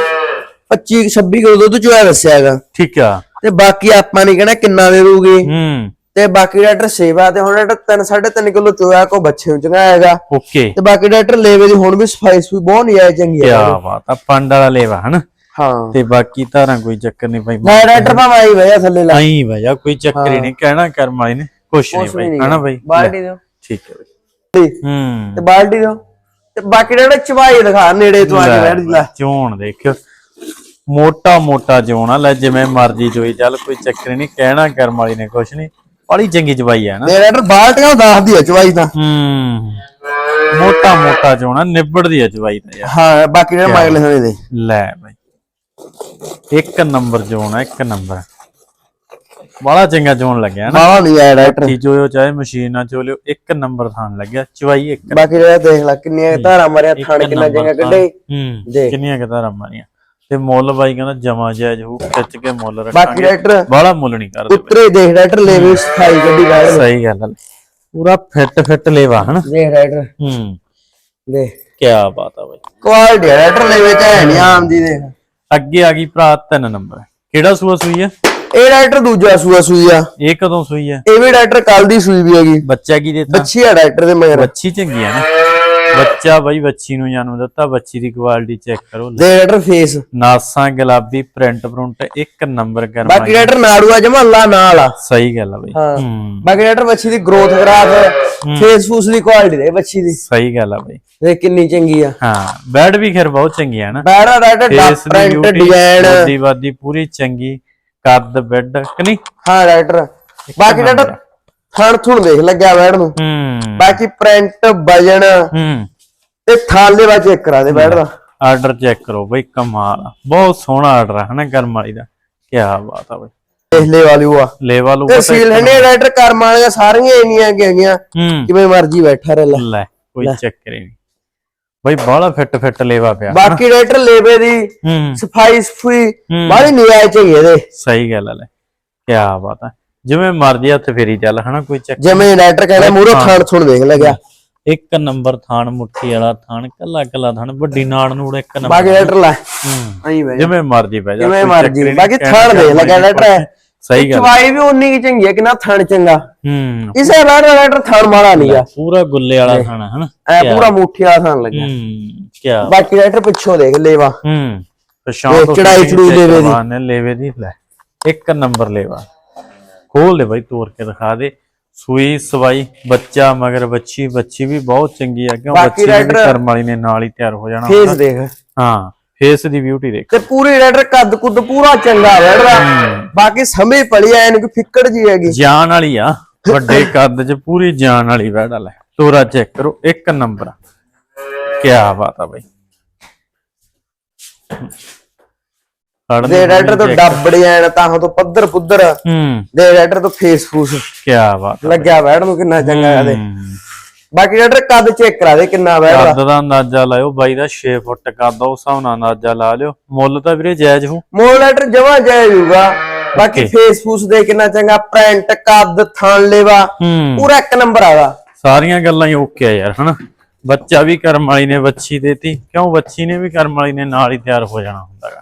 25 26 ਕਿਲੋ ਦੁੱਧ ਚੋਇਆ ਦੱਸਿਆ ਹੈਗਾ। ਠੀਕ ਆ। ਤੇ ਬਾਕੀ ਆਪਾਂ ਨਹੀਂ ਕਹਿਣਾ ਕਿੰਨਾ ਦੇ ਦੂਗੀ ਹੂੰ। ਤੇ ਬਾਕੀ ਡਾਕਟਰ ਸੇਵਾ ਤੇ ਹੁਣ ਡਾਕਟਰ 3 3.5 ਕਿਲੋ ਚੋਇਆ ਕੋ ਬੱਚੇ ਨੂੰ ਚੰਗਾਏਗਾ ਓਕੇ। ਤੇ ਬਾਕੀ ਡਾਕਟਰ ਲੇਵੇ ਦੀ ਹੁਣ ਵੀ ਸਫ਼ਾਈ ਸਫੂਈ ਬਹੁਤ ਨਹੀਂ ਆਈ ਚੰਗੀ ਕੀ ਆ ਬਾਤ ਆ ਪੰਡ ਵਾਲਾ ਲੇਵਾ ਹਨਾ? ਹਾਂ। ਤੇ ਬਾਕੀ ਧਾਰਾਂ ਕੋਈ ਚੱਕਰ ਨਹੀਂ ਬਾਈ ਮੈਂ ਡਾਕਟਰ ਭਾਵੇਂ ਆਈ ਵਜਾ ਥੱਲੇ ਲਾ। ਆਈ ਵਜਾ ਕੋਈ ਚੱਕਰ ਹੀ ਨਹੀਂ ਕਹਿਣਾ ਕਰਮ ਵਾਲੀ ਨੇ ਕੁਛ ਨਹੀਂ ਬਾਈ ਹਨਾ ਬਾਈ ਬਾਲਟੀ ਦਿਓ। ਠੀਕ ਹੈ ਤੇ ਹੂੰ। ਬਾਲਟੀ ਦਿਓ। ਤੇ ਬਾਕੀ ਡਾਕਟਰ ਚਵਾਈ ਦਿਖਾ ਨੇੜੇ ਤੋਂ ਆ ਕੇ ਬੈਠ ਲੈ ਚੋਣ ਦੇਖਿਓ। ਮੋਟਾ ਮੋਟਾ ਆ ਲੈ ਜਿਵੇਂ ਮਰਜ਼ੀ ਚੋਈ ਚੱਲ ਕੋਈ ਚੱਕਰ ਨਹੀਂ ਕਹਿਣਾ ਕਰਮ ਵਾਲੀ ਨੇ ਕੁਛ ਨਹੀਂ। ਬੜੀ ਚੰਗੀ ਚਵਾਈ ਆ ਨਾ। ਤੇ ਡਾਕਟਰ ਬਾਲਟੀਆਂ ਦੱਸਦੀ ਆ ਚਵਾਈ ਤਾਂ। ਹੂੰ। ਮੋਟਾ ਮੋਟਾ ਚੋਣ ਨਿਬੜਦੀ ਆ ਚਵਾਈ ਤਾਂ ਯਾਰ। ਹਾਂ ਬਾਕੀ ਡਾਕਟਰ ਮਗਲੇ ਹੋਣੇ ਦੇ। ਲੈ ਬਾਈ। ਇੱਕ ਨੰਬਰ ਚੋਣ ਇੱਕ ਨੰਬਰ। ਬੜਾ ਚੰਗਾ ਚੋਣ ਲੱਗਿਆ ਨਾ। ਨਹੀਂ ਆਇਆ ਡਾਕਟਰ ਕੀ ਚੋਇਓ ਚਾਹੇ ਮਸ਼ੀਨ ਨਾਲ ਚੋ ਲਿਓ ਇੱਕ ਨੰਬਰ ਥਾਣ ਲੱਗਿਆ ਚਵਾਈ ਇੱਕ ਬਾਕੀ ਜਿਹੜਾ ਦੇਖ ਲੈ ਕਿੰਨੀਆਂ ਧਾਰਾਂ ਮਾਰਿਆ ਥਾਣੇ ਕਿੰਨਾ ਚੰਗਾ। ਕੱਢੇ। ਹੂੰ ਦੇਖ। ਕਿੰਨੀਆਂ ਧਾਰਾਂ ਮਾਰੀਆਂ। ਤੇ ਮੁੱਲ ਬਾਈ ਕਹਿੰਦਾ ਜਮਾ ਜਾਇਜ਼ ਹੋ ਖਿੱਚ ਕੇ ਮੁੱਲ ਬਾਕੀ ਰੱਖਾਂਗੇ ਡਾਕਟਰ ਬਾਹਲਾ ਮੁੱਲ ਨਹੀਂ ਕਰਦੇ ਉਤਰੇ ਦੇਖ ਡਾਕਟਰ ਲੈਵੇ ਸਫ਼ਾਈ ਗੱਡੀ ਨੂੰ। ਸਹੀ ਗੱਲ ਹੈ ਪੂਰਾ ਫਿੱਟ ਫਿੱਟ ਲੇਵਾ ਹਨਾ? ਦੇਖ ਡਾਕਟਰ ਹੂੰ। ਦੇਖ। ਕੀ ਬਾਤ ਆ ਬਾਈ। ਕੁਆਲਿਟੀ ਡਾਕਟਰ ਲੈਵੇ ਚ ਹੈ ਨਹੀਂ ਆਮ ਦੀ ਦੇਖ। ਅੱਗੇ ਆ ਗਈ ਭਰਾ ਤਿੰਨ ਨੰਬਰ। ਕਿਹੜਾ ਸੂਆ ਸੂਈ ਹੈ ਇਹ ਡਾਕਟਰ ਦੂਜਾ ਸੂਆ ਸੂਈ ਆ। ਇਹ ਕਦੋਂ ਸੂਈ ਹੈ ਇਹ ਵੀ ਡਾਕਟਰ ਕੱਲ ਦੀ ਸੂਈ ਵੀ ਹੈਗੀ। ਬੱਚਾ ਕੀ ਦੇਤਾ? ਬੱਚੀ ਆ ਡਾਕਟਰ ਦੇ ਮਗਰ। ਬੱਚੀ ਚੰਗੀ ਹੈ ਨਾ। ਬੱਚਾ ਬਾਈ ਬੱਚੀ ਨੂੰ ਜਨਮ ਦਿੱਤਾ ਬੱਚੀ ਦੀ ਕੁਆਲਿਟੀ ਚੈੱਕ ਕਰੋ। ਦੇ ਡਾਕਟਰ ਫੇਸ ਨਾਸਾਂ ਗੁਲਾਬੀ ਪ੍ਰਿੰਟ ਪ੍ਰਿੰਟ ਇੱਕ ਨੰਬਰ ਬਾਕੀ ਕਰਨਾ ਡਾਕਟਰ ਨਾੜੂਆ ਜਮਾ ਅੱਲਾ ਨਾਲ ਆ। ਸਹੀ ਗੱਲ ਆ ਬਾਈ। ਹਾਂ। ਬਾਕੀ ਡਾਕਟਰ ਬੱਚੀ ਦੀ ਗਰੋਥ ਗਰਾਫ ਫੇਸ ਫੂਸ ਦੀ ਕੁਆਲਿਟੀ ਦੇ ਬੱਚੀ ਦੀ। ਸਹੀ ਗੱਲ ਆ ਬਾਈ। ਦੇਖ ਕਿੰਨੀ ਚੰਗੀ ਆ। ਹਾਂ ਬੈਡ ਵੀ ਖੈਰ ਬਹੁਤ ਚੰਗੀ ਆ ਨਾ ਬੈੜਾ ਡਾਕਟਰ ਦੀ ਪ੍ਰਿੰਟ ਡਿਜ਼ਾਈਨ ਦੀ ਵਾਦੀ ਪੂਰੀ ਚੰਗੀ। ਕੱਦ ਬੈੱਡ ਕਿ ਨਹੀਂ? ਹਾਂ ਡਾਕਟਰ ਬਾਕੀ ਡਾਕਟਰ ਥਣ ਥੁਣ ਦੇਖ ਲੱਗਿਆ ਬੈੜ ਨੂੰ। ਹੂੰ। ਬਾਕੀ ਪ੍ਰਿੰਟ ਵਜਨ ਹੂੰ। ਤੇ ਥਾਲੇ ਵਾ ਚੈੱਕ ਕਰਾ ਦੇ ਬੈੜ ਦਾ। ਆਰਡਰ ਚੈੱਕ ਕਰੋ ਬਈ ਕਮਾਲ ਆ। ਬਹੁਤ ਸੋਹਣਾ ਆਰਡਰ ਆ ਹਨਾ ਗਰਮ ਵਾਲੀ ਦਾ। ਕੀ ਬਾਤ ਆ ਬਈ। ਦੇਖ ਲੈ ਵਾਲੀ ਆ ਲੈਵਲ ਤੇ ਸੀਲ ਹੰਡੇ ਡਾਕਟਰ ਕਰਮ ਵਾਲੀਆਂ ਸਾਰੀਆਂ ਇੰਨੀਆਂ ਗਈਆਂ ਹੂੰ। ਕਿਵੇਂ ਮਰਜ਼ੀ ਬੈਠਾ ਰਹਿ ਲੈ। ਲੈ ਕੋਈ ਚੱਕਰ ਹੀ ਨਹੀਂ। ਬਈ ਬਾਹਲਾ ਫਿੱਟ ਫਿੱਟ ਲੇਵਾ ਪਿਆ ਬਾਕੀ ਡਾਕਟਰ ਲੇਬੇ ਦੀ ਹੂੰ। ਸਫ਼ਾਈ ਸਫੂਈ ਹੂੰ। ਬਾਹਲੀ ਨਿਆਇ ਚ ਇਹਦੇ। ਸਹੀ ਗੱਲ ਆ ਲੈ। ਕੀ ਬਾਤ ਆ। ਜਿਵੇਂ ਮਰਜ਼ੀ ਹੱਥ ਫੇਰੀ ਚੱਲ ਹਨਾ ਕੋਈ ਚੱਕਰ ਜਿਵੇਂ ਡਾਕਟਰ ਕਹਿੰਦਾ ਮੂਰੋ ਥਣ ਥੁਣ ਦੇਖ ਲੱਗਿਆ ਇੱਕ ਨੰਬਰ ਥਾਣ ਮੁੱਠੀ ਵਾਲਾ ਥਾਣ ਕੱਲਾ ਕੱਲਾ ਥਾਣ ਵੱਡੀ ਨਾੜ ਨੂੜ ਇੱਕ ਨੰਬਰ। ਬਾਕੀ ਡਾਕਟਰ ਲੈ। ਹੂੰ। ਆਈ ਬੈ ਜਿਵੇਂ ਮਰਜ਼ੀ ਬਹਿ ਜਾ ਜਿਵੇਂ ਮਰਜ਼ੀ। ਬਾਕੀ ਥਣ ਦੀ ਦੇ ਲੱਗਾ ਗੱਲ ਡਾਕਟਰ। ਸਹੀ ਗੱਲ ਚਵਾਈ ਵੀ ਉਨੀ ਕੀ ਚੰਗੀ ਹੈ ਕਿੰਨਾ ਥਣ ਚੰਗਾ। ਹੂੰ। ਇਸੇ ਬੈਠ ਡਾਕਟਰ ਥਣ ਮਾਰਾ ਨਹੀਂ ਆ। ਪੂਰਾ ਗੁੱਲੇ ਵਾਲਾ ਥਾਣ ਹਨਾ। ਐ ਪੂਰਾ ਮੁੱਠੀ ਵਾਲਾ ਥਣ ਲੱਗਿਆ। ਹੂੰ ਕੀ ਬਾਕੀ ਡਾਕਟਰ ਪਿੱਛੋਂ ਦੇਖ ਲੇਵਾ। ਹੂੰ। ਦੇਖ, ਤੋਂ ਚੜਾਈ ਲੇਵੇ ਦੀ। ਕਰਵਾਉਣੇ, ਲੇਵੇ ਦੀ ਲੈ। ਇੱਕ ਨੰਬਰ ਲੇਵਾ। ਖੋਲ ਦੇ ਬਾਈ ਤੋੜ ਕੇ ਦਿਖਾ ਦੇ। ਸੂਈ ਸਵਾਈ ਬੱਚਾ ਮਗਰ ਬੱਚੀ ਬੱਚੀ ਵੀ ਬਹੁਤ ਚੰਗੀ ਆ ਕਿਉਂ ਬੱਚੀ ਵੀ ਕਰਮ ਵਾਲੀ ਨੇ ਨਾਲ ਹੀ ਤਿਆਰ ਹੋ ਜਾਣਾ ਫੇਸ ਦੇਖ। ਹਾਂ ਫੇਸ ਦੀ ਬਿਊਟੀ ਦੇਖ। ਤੇ ਪੂਰੀ ਡਾਕਟਰ ਕੱਦ ਕੁੱਦ ਪੂਰਾ ਚੰਗਾ ਬੈਠਦਾ ਬਾਕੀ ਸਮਝ ਪੜੀ ਐ ਇਹਨੂੰ ਕਿ ਫਿੱਕੜ ਜੀ ਹੈਗੀ। ਜਾਨ ਵਾਲੀ ਆ ਵੱਡੇ ਕੱਦ 'ਚ ਪੂਰੀ ਜਾਨ ਵਾਲੀ ਵੈੜਾ ਲੈ। ਤੋਰਾ ਚੈੱਕ ਕਰੋ ਇੱਕ ਨੰਬਰ ਕੀ ਬਾਤ ਆ ਬਾਈ। ਦੇ ਡਾਕਟਰ ਤੋਂ ਡੱਬ ਡਿਜ਼ਾਈਨ ਤਾਂ ਤੋਂ ਪੱਧਰ ਪੁੱਧਰ ਹੂੰ। ਦੇ ਡਾਕਟਰ ਤੋਂ ਫੇਸ ਫੂਸ। ਕੀ ਬਾਤ ਲੱਗਿਆ ਬੈਠ ਨੂੰ ਕਿੰਨਾ ਚੰਗਾ ਹੂੰ। ਬਾਕੀ ਡਾਕਟਰ ਕੱਦ ਚੈੱਕ ਕਰਾ ਦੇ ਕਿੰਨਾ ਬੈਠਦਾ ਕੱਦ ਦਾ ਅੰਦਾਜ਼ਾ ਲਾਇਓ ਬਾਈ ਦਾ 6 ਫੁੱਟ ਕੱਦ ਆ ਉਸ ਹਿਸਾਬ ਨਾਲ ਅੰਦਾਜ਼ਾ ਲਾ ਲਿਓ। ਮੁੱਲ ਤਾਂ ਵੀਰੇ ਜਾਇਜ਼ ਹੋ ਮੋਲ ਡਾਕਟਰ ਜਮਾ ਜਾਇਜੂਗਾ ਬਾਕੀ Okay. ਫੇਸ ਫੂਸ ਦੇ ਕਿੰਨਾ ਚੰਗਾ। ਪ੍ਰਿੰਟ ਕੱਦ ਥਣ ਲੇਵਾ। ਪੂਰਾ ਇੱਕ ਨੰਬਰ ਆਗਾ ਸਾਰੀਆਂ ਗੱਲਾਂ ਹੀ ਓਕੇ ਆ ਯਾਰ ਹਨਾ? ਬੱਚਾ ਵੀ ਕਰਮ ਵਾਲੀ ਨੇ ਬੱਚੀ ਦੇਤੀ। ਕਿਉਂ ਬੱਚੀ ਨੇ ਵੀ ਕਰਮ ਵਾਲੀ ਨੇ ਨਾਲ ਹੀ ਤਿਆਰ ਹੋ ਜਾਣਾ ਹੁੰਦਾਗਾ।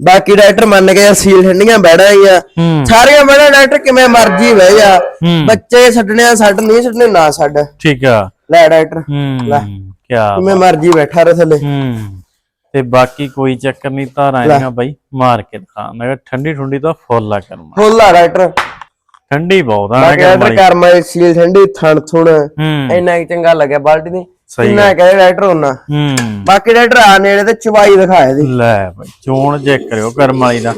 ਬਾਕੀ ਡਾਕਟਰ ਮੰਨ ਕੇ ਸੀਲ ਠੰਡੀਆਂ ਬੈੜਾਂ ਹੀ। ਆ ਸਾਰੀਆਂ ਬੈੜਾਂ ਡਾਕਟਰ ਕਿਵੇਂ ਮਰਜ਼ੀ ਬਹਿ ਜਾ। ਬੱਚੇ ਛੱਡਣੇ ਆ ਛੱਡ ਨਹੀਂ ਛੱਡਣੇ ਨਾ ਛੱਡ। ਠੀਕ ਆ। ਲੈ ਡਾਕਟਰ ਲੈ। ਕੀ ਕਿਵੇਂ ਮਰਜ਼ੀ ਬੈਠਾ ਰਹੇ ਥੱਲੇ। ਤੇ ਬਾਕੀ ਕੋਈ ਚੱਕਰ ਨਹੀਂ ਧਾਰਾਂ ਇਹਦੀਆਂ ਬਾਈ ਮਾਰ ਕੇ ਦਿਖਾ। ਮੈਂ ਕਿਹਾ ਠੰਡੀ ਠੰਡੀ ਤਾਂ ਫੁੱਲ ਆ ਕਰਮ। ਫੁੱਲ ਆ ਡਾਕਟਰ। ਠੰਡੀ ਬਹੁਤ ਆ ਬਾਕੀ ਕਰਮ ਡਾਕਟਰ ਕਰਮਾ ਸੀਲ ਠੰਡੀ ਥਣ ਥੁਣ ਇੰਨਾ ਹੀ ਚੰਗਾ ਲੱਗਿਆ ਬਾਲਟੀ ਦੀ। ਸਹੀ ਕਿੰਨਾ ਕਹੇ ਡਾਕਟਰ ਉਹਨਾਂ। ਹੂੰ। ਬਾਕੀ ਡਾਕਟਰ ਆ ਨੇੜੇ ਤੇ ਚਵਾਈ ਦਿਖਾਏ ਦੀ ਲੈ ਬਾਈ ਚੋਣ ਚੈੱਕ ਕਰਿਓ ਕਰਮ ਵਾਲੀ ਦਾ।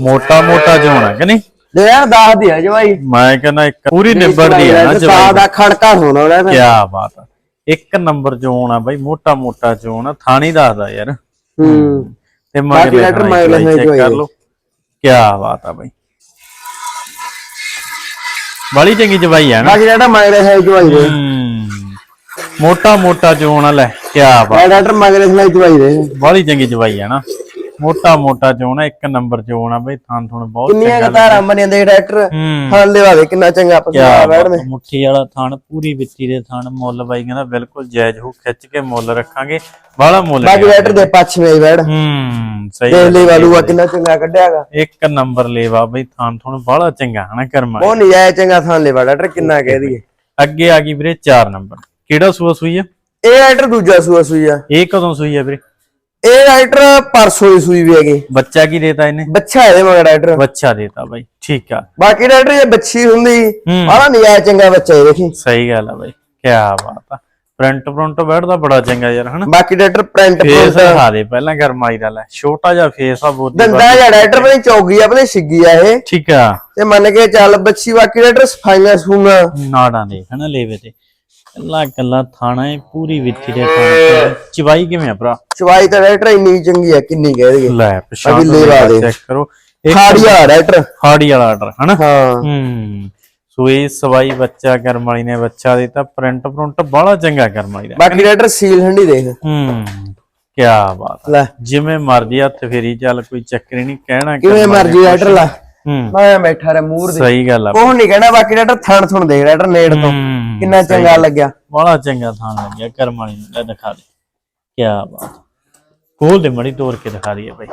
ਮੋਟਾ ਮੋਟਾ ਚੋਣ ਕਿ ਨਹੀਂ? ਦੇ ਯਾਰ ਦੱਸ ਦੀ ਆ ਚਵਾਈ ਮੈਂ ਕਹਿੰਦਾ ਇੱਕ ਪੂਰੀ ਨਿਬੜਦੀ ਆ ਨਾ ਜਵਾਈ ਦਾ ਖੜਕਾ ਹੋਣਾ ਉਹਦਾ ਫਿਰ। ਕਿਆ ਬਾਤ ਆ। ਇੱਕ ਨੰਬਰ ਚੋਣ ਆ ਬਾਈ ਮੋਟਾ ਮੋਟਾ ਚੋਣ ਆ। ਥਾਣੀ ਦੱਸਦਾ ਯਾਰ। ਹੂੰ। ਤੇ ਮਗਰ ਲੈਟਰ ਲਿਖਣਾ ਚੈੱਕ ਕਰ। ਲਓ। ਕਿਆ ਬਾਤ ਆ ਬਾਈ। ਬੜੀ ਚੰਗੀ ਜਵਾਈ ਆ ਨਾ। ਬਾਕੀ ਡਾਕਟਰ ਮਗਰੇ ਹੈ ਚਵਾਈ ਦੇ ਹੂੰ। ਮੋਟਾ ਮੋਟਾ ਚੋਣ ਆ ਲੈ ਕਿਆ ਬਾਤ। ਡਾਕਟਰ ਮਗਰੇ ਹੈ ਚਵਾਈ ਦੇ। ਬੜੀ ਚੰਗੀ ਜਵਾਈ ਆ ਨਾ। ਮੋਟਾ ਮੋਟਾ ਚੋਣ ਆ ਇੱਕ ਨੰਬਰ ਚੋਣ ਆ ਬਾਈ ਥਾਂ ਥੁਣ ਬਹੁਤ ਕਿੰਨੀਆਂ ਕਤਾਰਾਂ ਬਣੀਆਂ ਦੇ ਡਾਕਟਰ? ਹੂੰ। ਹਾਂ ਲੈਵਾ ਦੇ ਕਿੰਨਾ ਚੰਗਾ ਪਸੰਦ ਬੈਠ ਬਾਤ ਆ, ਮੁੱਠੀ ਵਾਲਾ ਥਣ ਪੂਰੀ ਵਿੱਤੀ ਦੇ ਥਣ ਮੁੱਲ ਬਾਈ ਕਹਿੰਦਾ ਬਿਲਕੁਲ ਜਾਇਜ਼ ਹੋ ਖਿੱਚ ਕੇ ਮੁੱਲ ਰੱਖਾਂਗੇ ਬਾਹਲਾ ਮੁੱਲ ਬਾਕੀ ਡਾਕਟਰ ਦੇ ਪੱਛਮੇ ਬੈਠ। ਹੂੰ ਸਹੀ ਦੇ ਲੈ ਵਾਲੂਆ ਕਿੰਨਾ ਚੰਗਾ ਕੱਢਿਆਗਾ ਇੱਕ ਨੰਬਰ ਲੇਵਾ ਬਈ ਥਾਂ ਥੁਣ ਬਾਹਲਾ ਚੰਗਾ ਹਨਾ ਕਰਮਾ। ਉਹ ਨਜਾਇਜ਼ ਚੰਗਾ ਥਾਂ ਲੈਵਾ ਡਾਕਟਰ ਕਿੰਨਾ ਕਹਿ ਦਈਏ। ਅੱਗੇ ਆ ਗਈ ਵੀਰੇ 4 ਨੰਬਰ। ਕਿਹੜਾ ਸੂਆ ਸੂਈ ਆ? ਇਹ ਡਾਕਟਰ ਦੂਜਾ ਸੂਆ ਸੂਈ ਆ। ਇਹ ਕਦੋਂ ਸੂਈ ਆ ਵੀਰੇ? ਇਹ ਡਾਕਟਰ ਪਰਸੋਂ ਦੀ ਸੂਈ ਵੀ ਹੈਗੀ। ਬੱਚਾ ਕੀ ਦੇਤਾ ਇਹਨੇ? ਬੱਚਾ ਇਹਦੇ ਮਗਰ ਡਾਕਟਰ ਬੱਚਾ ਦੇਤਾ ਬਾਈ ਠੀਕ ਆ। ਬਾਕੀ ਡਾਕਟਰ ਇਹ ਬੱਚੀ ਹੁੰਦੀ। ਆਹ ਨਜਾਇਜ਼ ਚੰਗਾ ਬੱਚਾ ਇਹ ਦੇਖੀ। ਸਹੀ ਗੱਲ ਆ ਬਾਈ ਕੀ ਬਾਤ ਆ। ਪ੍ਰਿੰਟ ਪ੍ਰਿੰਟ ਬੈਠਦਾ ਬੜਾ ਚੰਗਾ ਯਾਰ ਹਨਾ? ਬਾਕੀ ਡਾਕਟਰ ਪ੍ਰਿੰਟ ਫੇਸ ਦਿਖਾ ਦੇ ਪਹਿਲਾਂ ਗਰਮਾਈ ਦਾ ਲੈ। ਛੋਟਾ ਜਿਹਾ ਫੇਸ ਆ ਬੋਦੀ ਦੰਦਾ ਜਾਂ ਡਾਕਟਰ ਬਣੀ ਚੌਗੀ ਆ ਬਣੀ ਸਿੱਗੀ ਆ ਇਹ। ਠੀਕ ਆ। ਤੇ ਮੰਨ ਕੇ ਚੱਲ ਬੱਚੀ ਬਾਕੀ ਡਾਕਟਰ ਸਫਾਈਆਂ ਸੂਗਾ ਨਾੜਾਂ ਦੇਖ ਹਨਾ ਲੇਵੇ ਤੇ। ਕੱਲਾ ਕੱਲਾ ਥਾਣਾ ਹੈ ਪੂਰੀ ਵਿੱਥੀ ਦੇ ਥਾਣਾ ਤੇ ਚਵਾਈ ਕਿਵੇਂ ਆ ਭਰਾ? ਚਵਾਈ ਤਾਂ ਡਾਕਟਰ ਇੰਨੀ ਚੰਗੀ ਆ ਕਿੰਨੀ ਕਹਿ ਦਈਏ। ਲੈ ਪਛਾਣ ਅਭੀ ਲੇਵਾ ਦੇ। ਚੈੱਕ ਕਰੋ। ਖਾੜੀ ਆ ਡਾਕਟਰ ਹਾੜੀ ਵਾਲਾ ਆਰਡਰ ਹਨਾ? ਹਾਂ। ਹੂੰ। ਸੂਈ ਸਵਾਈ ਬੱਚਾ ਕਰਮ ਵਾਲੀ ਨੇ ਬੱਚਾ ਦਿੱਤਾ ਪ੍ਰਿੰਟ ਪ੍ਰਿੰਟ ਬੜਾ ਚੰਗਾ ਕਰਮ ਵਾਲੀ ਦਾ। ਬਾਕੀ ਡਾਕਟਰ ਸੀਲ ਹੰਡੀ ਦੇਖ। ਹੂੰ। ਕਿਆ ਬਾਤ। ਲੈ। ਜਿਵੇਂ ਮਰਜ਼ੀ ਹੱਥ ਫੇਰੀ ਚੱਲ ਕੋਈ ਚੱਕਰ ਹੀ ਨਹੀਂ ਕਹਿਣਾ ਕਿਵੇਂ ਮਰਜ਼ੀ ਡਾਕਟਰ ਲਾ ਹੂੰ। ਮੈਂ ਬੈਠਾ ਰੇ ਮੂਰ ਦੇ। ਸਹੀ ਗੱਲ ਆ। ਕੋਹ ਨਹੀਂ ਕਹਿਣਾ ਬਾਕੀ ਡਾਕਟਰ ਥਣ ਥਣ ਦੇਖ ਡਾਕਟਰ ਨੇੜ ਤੋਂ। ਕਿੰਨਾ ਚੰਗਾ ਲੱਗਿਆ। ਬੜਾ ਚੰਗਾ ਥਾਂ ਲੱਗਿਆ ਕਰਮ ਵਾਲੀ ਨੂੰ ਦਿਖਾ ਦੇ। ਕਿਆ ਬਾਤ। ਖੋਲ ਦੇ ਮੜੀ ਤੋੜ ਕੇ ਦਿਖਾ ਦਈਏ ਭਾਈ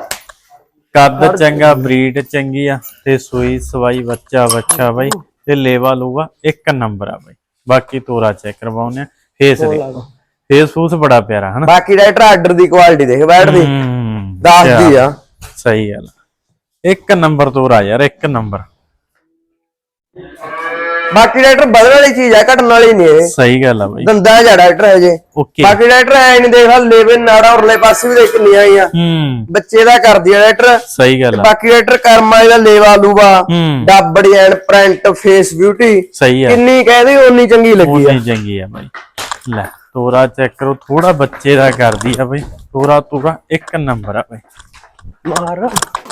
ਕੱਦ ਚੰਗਾ ਬਰੀਡ ਚੰਗੀ ਆ ਤੇ ਸੂਈ ਸਵਾਈ ਬੱਚਾ ਬੱਚਾ ਬਾਈ ਤੇ ਲੇਵਾ ਲੂਗਾ ਇੱਕ ਨੰਬਰ ਆ ਬਾਈ। ਬਾਕੀ ਤੋਰਾ ਚੈੱਕ ਕਰਵਾਉਨੇ ਫੇਸ ਦੇ ਫੇਸ ਫੂਸ ਬੜਾ ਪਿਆਰਾ ਹਨਾ? ਬਾਕੀ ਡਾਕਟਰ ਆਰਡਰ ਦੀ ਕੁਆਲਿਟੀ ਦੇਖ ਬੈਠ ਦੀ। ਹੂੰ, ਦੱਸ ਦੀ ਆ। ਸਹੀ ਗੱਲ ਆ। ਇੱਕ ਨੰਬਰ ਤੋਰਾ ਯਾਰ ਇੱਕ ਨੰਬਰ। ਬਾਕੀ ਡਾਕਟਰ ਬਦਲਣ ਵਾਲੀ ਚੀਜ਼ ਆ ਘਟਣ ਵਾਲੀ ਨਹੀਂ ਇਹ। ਸਹੀ ਗੱਲ ਆ ਬਾਈ। ਦੰਦਾ ਜਾ ਡਾਕਟਰ ਹੈ ਜੇ। ਓਕੇ। ਬਾਕੀ ਡਾਕਟਰ ਐ ਨਹੀਂ ਦੇਖ ਲੇਵੇ ਨਾੜਾ ਉਰਲੇ ਪਾਸੇ ਵੀ ਦੇਖ ਕਿੰਨੀਆਂ ਆਈਆਂ। ਹੂੰ। ਬੱਚੇ ਦਾ ਕਰਦੀ ਆ ਡਾਕਟਰ। ਸਹੀ ਗੱਲ ਆ। ਬਾਕੀ ਡਾਕਟਰ ਕਰਮਾ ਇਹਦਾ ਲੇਵਾ ਲੂਵਾ ਡੱਬੜੀ ਐਂਡ ਪ੍ਰਿੰਟ ਫੇਸ ਬਿਊਟੀ। ਸਹੀ ਆ। ਕਿੰਨੀ ਕਹਦੇ ਓਨੀ ਚੰਗੀ ਲੱਗੀ ਆ। ਉਨੀ ਚੰਗੀ ਆ ਬਾਈ। ਲੈ ਤੋਰਾ ਚੈੱਕ ਕਰੋ ਥੋੜਾ ਬੱਚੇ ਦਾ ਕਰਦੀ ਆ ਬਾਈ। ਤੋਰਾ ਤੋਰਾ ਇੱਕ ਨੰਬਰ ਆ ਬਾਈ। ਮਾਰ।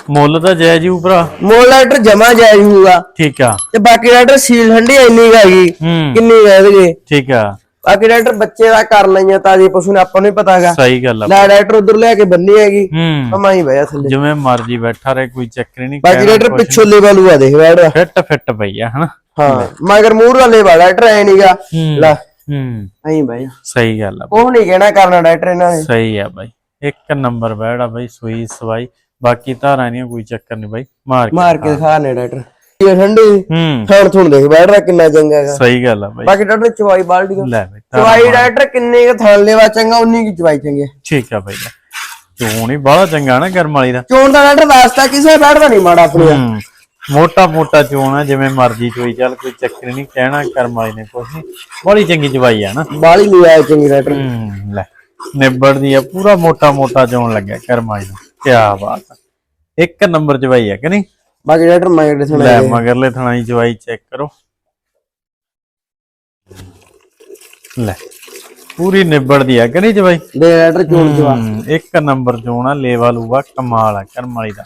ਮੁੱਲ ਤਾਂ ਜੈ ਜੀ ਭਰਾ। ਮੋਲ ਡਾਕਟਰ ਜਮਾ ਜਾਇਜ਼ ਹੋਊਗਾ। ਠੀਕ ਆ। ਤੇ ਬਾਕੀ ਡਾਕਟਰ ਸੀਲ ਠੰਡੀ ਇੰਨੀ ਕੁ ਹੈਗੀ। ਹੂੰ। ਕਿੰਨੀ ਕਹਦੇ ਠੀਕ ਆ। ਬਾਕੀ ਡਾਕਟਰ ਬੱਚੇ ਦਾ ਕਰ ਲਈਆਂ ਤਾਜੀ ਪਸ਼ੂ ਨੇ ਆਪਾਂ ਨੂੰ ਹੀ ਪਤਾਗਾ। ਸਹੀ ਗੱਲ ਆ। ਲੈ ਡਾਕਟਰ ਉਧਰ ਲੈ ਕੇ ਬੰਨੀ ਹੈਗੀ। ਹੂੰ। ਅਮਾ ਹੀ ਬਹਿਆ ਥੱਲੇ। ਜਿਵੇਂ ਮਰਜ਼ੀ ਬੈਠਾ ਰਹੇ ਕੋਈ ਚੱਕਰ ਹੀ ਨਹੀਂ। ਬਾਕੀ ਡਾਕਟਰ ਪਿੱਛੋਂ ਲੈਵਲ ਆ ਦੇਖ ਬੈਠ ਫਿੱਟ ਫਿੱਟ ਪਈ ਆ ਹਨਾ। ਹਾਂ ਮਗਰ ਮੂਰ ਵਾਲੇ ਵਾ ਡਾਕਟਰ ਐ ਨਹੀਂਗਾ ਹੂੰ ਲੈ। ਹੂੰ। ਐਂ ਬਹਿ ਸਹੀ ਗੱਲ ਆ। ਉਹ ਨਹੀਂ ਕਹਿਣਾ ਕਰਨਾ ਡਾਕਟਰ ਇਹਨਾਂ ਨੇ। ਸਹੀ ਆ ਬਾਈ। ਇੱਕ ਨੰਬਰ ਬੈੜਾ ਬਾਈ ਸੂਈ ਸਵਾਈ। ਬਾਕੀ ਧਾਰਾਂ ਨਹੀਂ ਕੋਈ ਚੱਕਰ ਨਹੀਂ ਬਾਈ ਮਾਰ ਕੇ ਮਾਰ ਕੇ ਦਿਖਾ। ਨੇ ਡਾਕਟਰ। ਇਹ ਠੰਡੀ। ਹੂੰ। ਖਾਣ ਥੁਣ ਦੇਖ ਬੈਠ ਰਿਹਾ ਕਿੰਨਾ ਚੰਗਾ ਹੈਗਾ। ਸਹੀ ਗੱਲ ਆ ਬਾਈ। ਬਾਕੀ ਡਾਕਟਰ ਚਵਾਈ ਬਾਲਟੀ ਦਾ ਲੈ ਬਾਈ ਚਵਾਈ ਡਾਕਟਰ ਕਿੰਨੇ ਕ ਥਾਲ ਲੈਵਾ ਚੰਗਾ ਉਨੀ ਕੀ ਚਵਾਈ ਚੰਗੀ। ਠੀਕ ਆ ਬਾਈ। ਚੋਣ ਹੀ ਬੜਾ ਚੰਗਾ ਨਾ ਕਰਮ ਵਾਲੀ ਦਾ। ਚੋਣ ਦਾ ਡਾਕਟਰ ਵਾਸਤਾ ਕਿਸੇ ਬੈਠਦਾ ਨਹੀਂ ਮਾੜਾ ਆਪਣੀ ਮੋਟਾ ਮੋਟਾ ਚੋਣ ਆ ਜਿਵੇਂ ਮਰਜ਼ੀ ਚੋਈ ਚੱਲ ਕੋਈ ਚੱਕਰ ਨਹੀਂ ਕਹਿਣਾ ਕਰਮ ਵਾਲੀ ਨੇ ਕੁਛ ਨਹੀਂ ਬੜੀ ਚੰਗੀ ਚਵਾਈ ਆ ਨਾ। ਬਾਲੀ ਨਹੀਂ ਆਇਆ ਚੰਗੀ ਡਾਕਟਰ। ਲੈ। ਨਿਬੜਦੀ ਆ ਪੂਰਾ ਮੋਟਾ ਮੋਟਾ ਚੋਣ ਲੱਗਿਆ ਕਰਮ ਵਾਲੀ ਨੂੰ। ਕੀ ਬਾਤ ਆ। ਇੱਕ ਨੰਬਰ ਚਵਾਈ ਆ ਕਿ ਨਹੀਂ? ਬਾਕੀ ਡਾਕਟਰ ਮੈਂ ਜਿਹੜੇ ਸੁਣਾ ਲੈ ਮਗਰਲੇ ਥਣਾਈ ਚਵਾਈ ਚੈੱਕ ਕਰੋ। ਲੈ ਪੂਰੀ ਨਿਬੜਦੀ ਆ ਕਿ ਨਹੀਂ ਚਵਾਈ ਦੇ ਡਾਕਟਰ ਚੋਣ ਹੂੰ, ਇੱਕ ਨੰਬਰ ਚੋਣਾ ਲੇਵਾ ਲੂਵਾ ਕਮਾਲ ਆ ਕਰਮ ਵਾਲੀ ਦਾ।